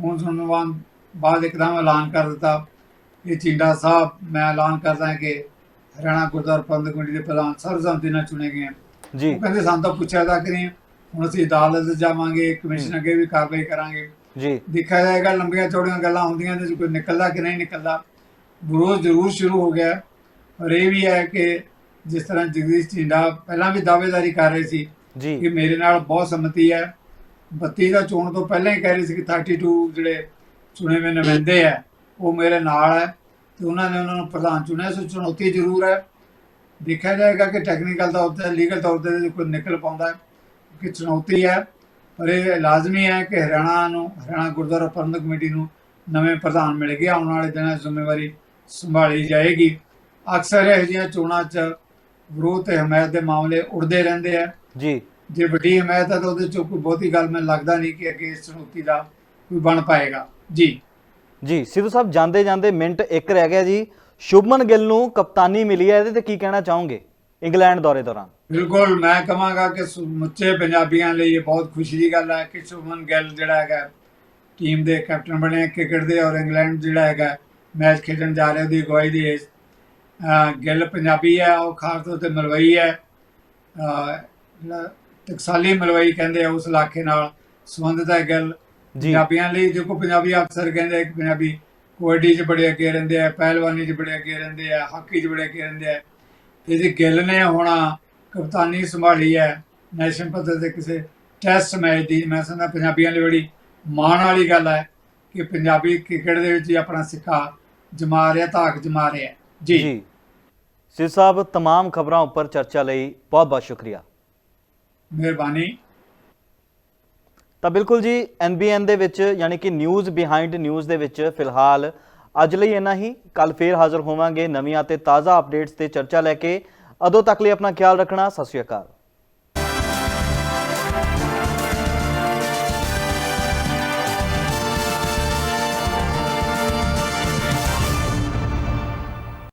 ਫੋਨ ਸੁਣਨ ਬਾਅਦ ਬਾਅਦ ਇੱਕਦਮ ਐਲਾਨ ਕਰ ਦਿੱਤਾ। ਇਹ ਚਿੰਡਾ ਸਾਹਿਬ ਮੈਂ ਐਲਾਨ ਕਰਦਾ ਹਾਂ ਕਿ ਹਰਿਆਣਾ ਗੁਰਦੁਆਰਾ ਪ੍ਰਬੰਧਕ ਕਮੇਟੀ ਦੇ ਪ੍ਰਧਾਨ ਸਰਬਸੰਮਤੀ ਨਾਲ ਚੁਣੇ ਗਏ ਜੀ। ਉਹ ਕਹਿੰਦੇ ਸਾਨੂੰ ਤਾਂ ਪੁੱਛਿਆ ਤਾਂ ਕਰੀ। ਹੁਣ ਅਸੀਂ ਅਦਾਲਤ ਜਾਵਾਂਗੇ ਕਮਿਸ਼ਨ ਅੱਗੇ ਵੀ ਕਾਰਵਾਈ ਕਰਾਂਗੇ। ਜੀ। ਦੇਖਿਆ ਜਾਏਗਾ ਲੰਬੀਆਂ ਚੌੜੀਆਂ ਗੱਲਾਂ ਹੁੰਦੀਆਂ ਤੇ ਕੋਈ ਨਿਕਲਦਾ ਕਿ ਨਹੀਂ ਨਿਕਲਦਾ। ਵਿਰੋਧ ਜ਼ਰੂਰ ਸ਼ੁਰੂ ਹੋ ਗਿਆ। ਪਰ ਇਹ ਵੀ ਹੈ ਕਿ ਜਿਸ ਤਰ੍ਹਾਂ ਜਗਦੀਸ਼ ਚਿੰਡਾ ਪਹਿਲਾਂ ਵੀ ਦਾਅਵੇਦਾਰੀ ਕਰ ਰਹੇ ਸੀ ਕਿ ਮੇਰੇ ਨਾਲ ਬਹੁਤ ਸੰਮਤੀ ਹੈ। 32 ਦਾ ਚੋਣ ਤੋਂ ਪਹਿਲਾਂ ਹੀ ਕਹਿ ਰਹੇ ਸੀ ਕਿ 32 ਜਿਹੜੇ ਚੁਣੇ ਹੋਏ ਨੁਮਾਇੰਦੇ ਹੈ ਉਹ ਮੇਰੇ ਨਾਲ ਹੈ ਤੇ ਉਹਨਾਂ ਨੇ ਉਹਨਾਂ ਨੂੰ ਪ੍ਰਧਾਨ ਚੁਣਿਆ। ਸੋ ਚੁਣੌਤੀ ਜ਼ਰੂਰ ਹੈ। ਦੇਖਿਆ ਜਾਏਗਾ ਕਿ ਟੈਕਨੀਕਲ ਤੌਰ ਤੇ ਲੀਗਲ ਤੌਰ ਤੇ ਕੋਈ ਨਿਕਲ ਪਾਉਂਦਾ ਹੈ ਕਿ ਚੁਣੌਤੀ ਹੈ। ਪਰ ਇਹ ਲਾਜ਼ਮੀ ਹੈ ਕਿ ਹਰਿਆਣਾ ਨੂੰ ਹਰਿਆਣਾ ਗੁਰਦੁਆਰਾ ਪ੍ਰਬੰਧਕ ਕਮੇਟੀ ਨੂੰ ਨਵੇਂ ਪ੍ਰਧਾਨ ਮਿਲ ਗਏ। ਆਉਣ ਵਾਲੇ ਦਿਨਾਂ ਜ਼ਿੰਮੇਵਾਰੀ ਸੰਭਾਲੀ ਜਾਏਗੀ। ਅਕਸਰ ਇਹੋ ਜਿਹੀਆਂ ਚੋਣਾਂ 'ਚ ਵਿਰੋਧ ਤੇ ਹਮਾਇਤ ਦੇ ਮਾਮਲੇ ਉੱਠਦੇ ਰਹਿੰਦੇ ਆ। ਜੀ। ਜੇ ਵੱਡੀ ਹਮਾਇਤ ਹੈ ਤਾਂ ਉਹਦੇ ਚੋਂ ਕੋਈ ਬਹੁਤੀ ਗੱਲ ਮੈਨੂੰ ਲੱਗਦਾ ਨਹੀਂ ਕਿ ਅੱਗੇ ਇਸ ਚੁਣੌਤੀ ਦਾ ਕੋਈ ਬਣ ਪਾਏਗਾ। ਜੀ। ਜੀ ਸਿੱਧੂ ਸਾਹਿਬ ਜਾਂਦੇ ਜਾਂਦੇ ਮਿੰਟ ਇੱਕ ਰਹਿ ਗਿਆ ਜੀ। ਸ਼ੁਭਮਨ ਗਿੱਲ ਨੂੰ ਕਪਤਾਨੀ ਮਿਲੀ ਹੈ ਇਹਦੇ ਤੇ ਕੀ ਕਹਿਣਾ ਚਾਹੋਗੇ ਇੰਗਲੈਂਡ ਦੌਰੇ ਦੌਰਾਨ? ਬਿਲਕੁਲ ਮੈਂ ਕਹਾਂਗਾ ਕਿ ਸਮੁੱਚੇ ਪੰਜਾਬੀਆਂ ਲਈ ਇਹ ਬਹੁਤ ਖੁਸ਼ੀ ਦੀ ਗੱਲ ਹੈ ਕਿ ਸ਼ੁਭਮਨ ਗਿੱਲ ਜਿਹੜਾ ਹੈਗਾ ਟੀਮ ਦੇ ਕੈਪਟਨ ਬਣੇ ਕ੍ਰਿਕਟ ਦੇ ਔਰ ਇੰਗਲੈਂਡ ਜਿਹੜਾ ਹੈਗਾ ਮੈਚ ਖੇਡਣ ਜਾ ਰਿਹਾ ਉਹਦੀ ਅਗਵਾਈ ਦੀ ਗਿੱਲ ਪੰਜਾਬੀ ਹੈ ਉਹ ਖਾਸ ਤੌਰ ਤੇ ਮਲਵਈ ਹੈ। ਟਕਸਾਲੀ ਮਲਵਈ ਕਹਿੰਦੇ ਆ ਉਸ ਇਲਾਕੇ ਨਾਲ ਸੰਬੰਧਿਤ ਹੈ ਗਿੱਲ। ਜੀ। ਪੰਜਾਬੀਆਂ ਲਈ ਦੇਖੋ ਪੰਜਾਬੀ ਅਕਸਰ ਕਹਿੰਦੇ ਕਿ ਪੰਜਾਬੀ ਕਬੱਡੀ 'ਚ ਬੜੇ ਅੱਗੇ ਰਹਿੰਦੇ ਆ ਪਹਿਲਵਾਨੀ 'ਚ ਬੜੇ ਅੱਗੇ ਰਹਿੰਦੇ ਆ ਹਾਕੀ 'ਚ ਬੜੇ ਅੱਗੇ ਰਹਿੰਦੇ ਆ। ਤੇ ਜੇ ਗਿੱਲ ਨੇ ਹੁਣ ਕਪਤਾਨੀ ਸੰਭਾਲੀ ਹੈ ਨੈਸ਼ਨਲ ਪੱਧਰ ਤੇ ਕਿਸੇ ਟੈਸਟ ਮੈਚ ਦੀ ਮੈਂ ਸਮਝਦਾ ਪੰਜਾਬੀਆਂ ਲਈ ਬੜੀ ਮਾਣ ਵਾਲੀ ਗੱਲ ਹੈ ਕਿ ਪੰਜਾਬੀ ਕ੍ਰਿਕਟ ਦੇ ਵਿੱਚ ਆਪਣਾ ਸਿੱਕਾ ਜਮਾ ਰਿਹਾ ਧਾਕ ਜਮਾ ਰਿਹਾ ਜੀ ਜੀ ਸਿੱਧੂ ਸਾਹਿਬ तमाम ਖਬਰਾਂ ਉੱਪਰ ਚਰਚਾ ਲਈ ਬਹੁਤ ਬਹੁਤ ਸ਼ੁਕਰੀਆ ਮਿਹਰਬਾਨੀ ਤਾਂ ਬਿਲਕੁਲ ਜੀ ਐਨਬੀਐਨ ਦੇ ਵਿੱਚ ਯਾਨੀ ਕਿ ਨਿਊਜ਼ ਬਿਹਾਈਂਡ ਨਿਊਜ਼ ਦੇ ਵਿੱਚ ਫਿਲਹਾਲ ਅੱਜ ਲਈ ਇੰਨਾ ਹੀ ਕੱਲ ਫੇਰ ਹਾਜ਼ਰ ਹੋਵਾਂਗੇ ਨਵੀਆਂ ਤੇ ਤਾਜ਼ਾ ਅਪਡੇਟਸ ਤੇ ਚਰਚਾ ਲੈ ਕੇ ਅਦੋਂ ਤੱਕ ਲਈ ਆਪਣਾ ਖਿਆਲ ਰੱਖਣਾ ਸਤਿ ਸ਼੍ਰੀ ਅਕਾਲ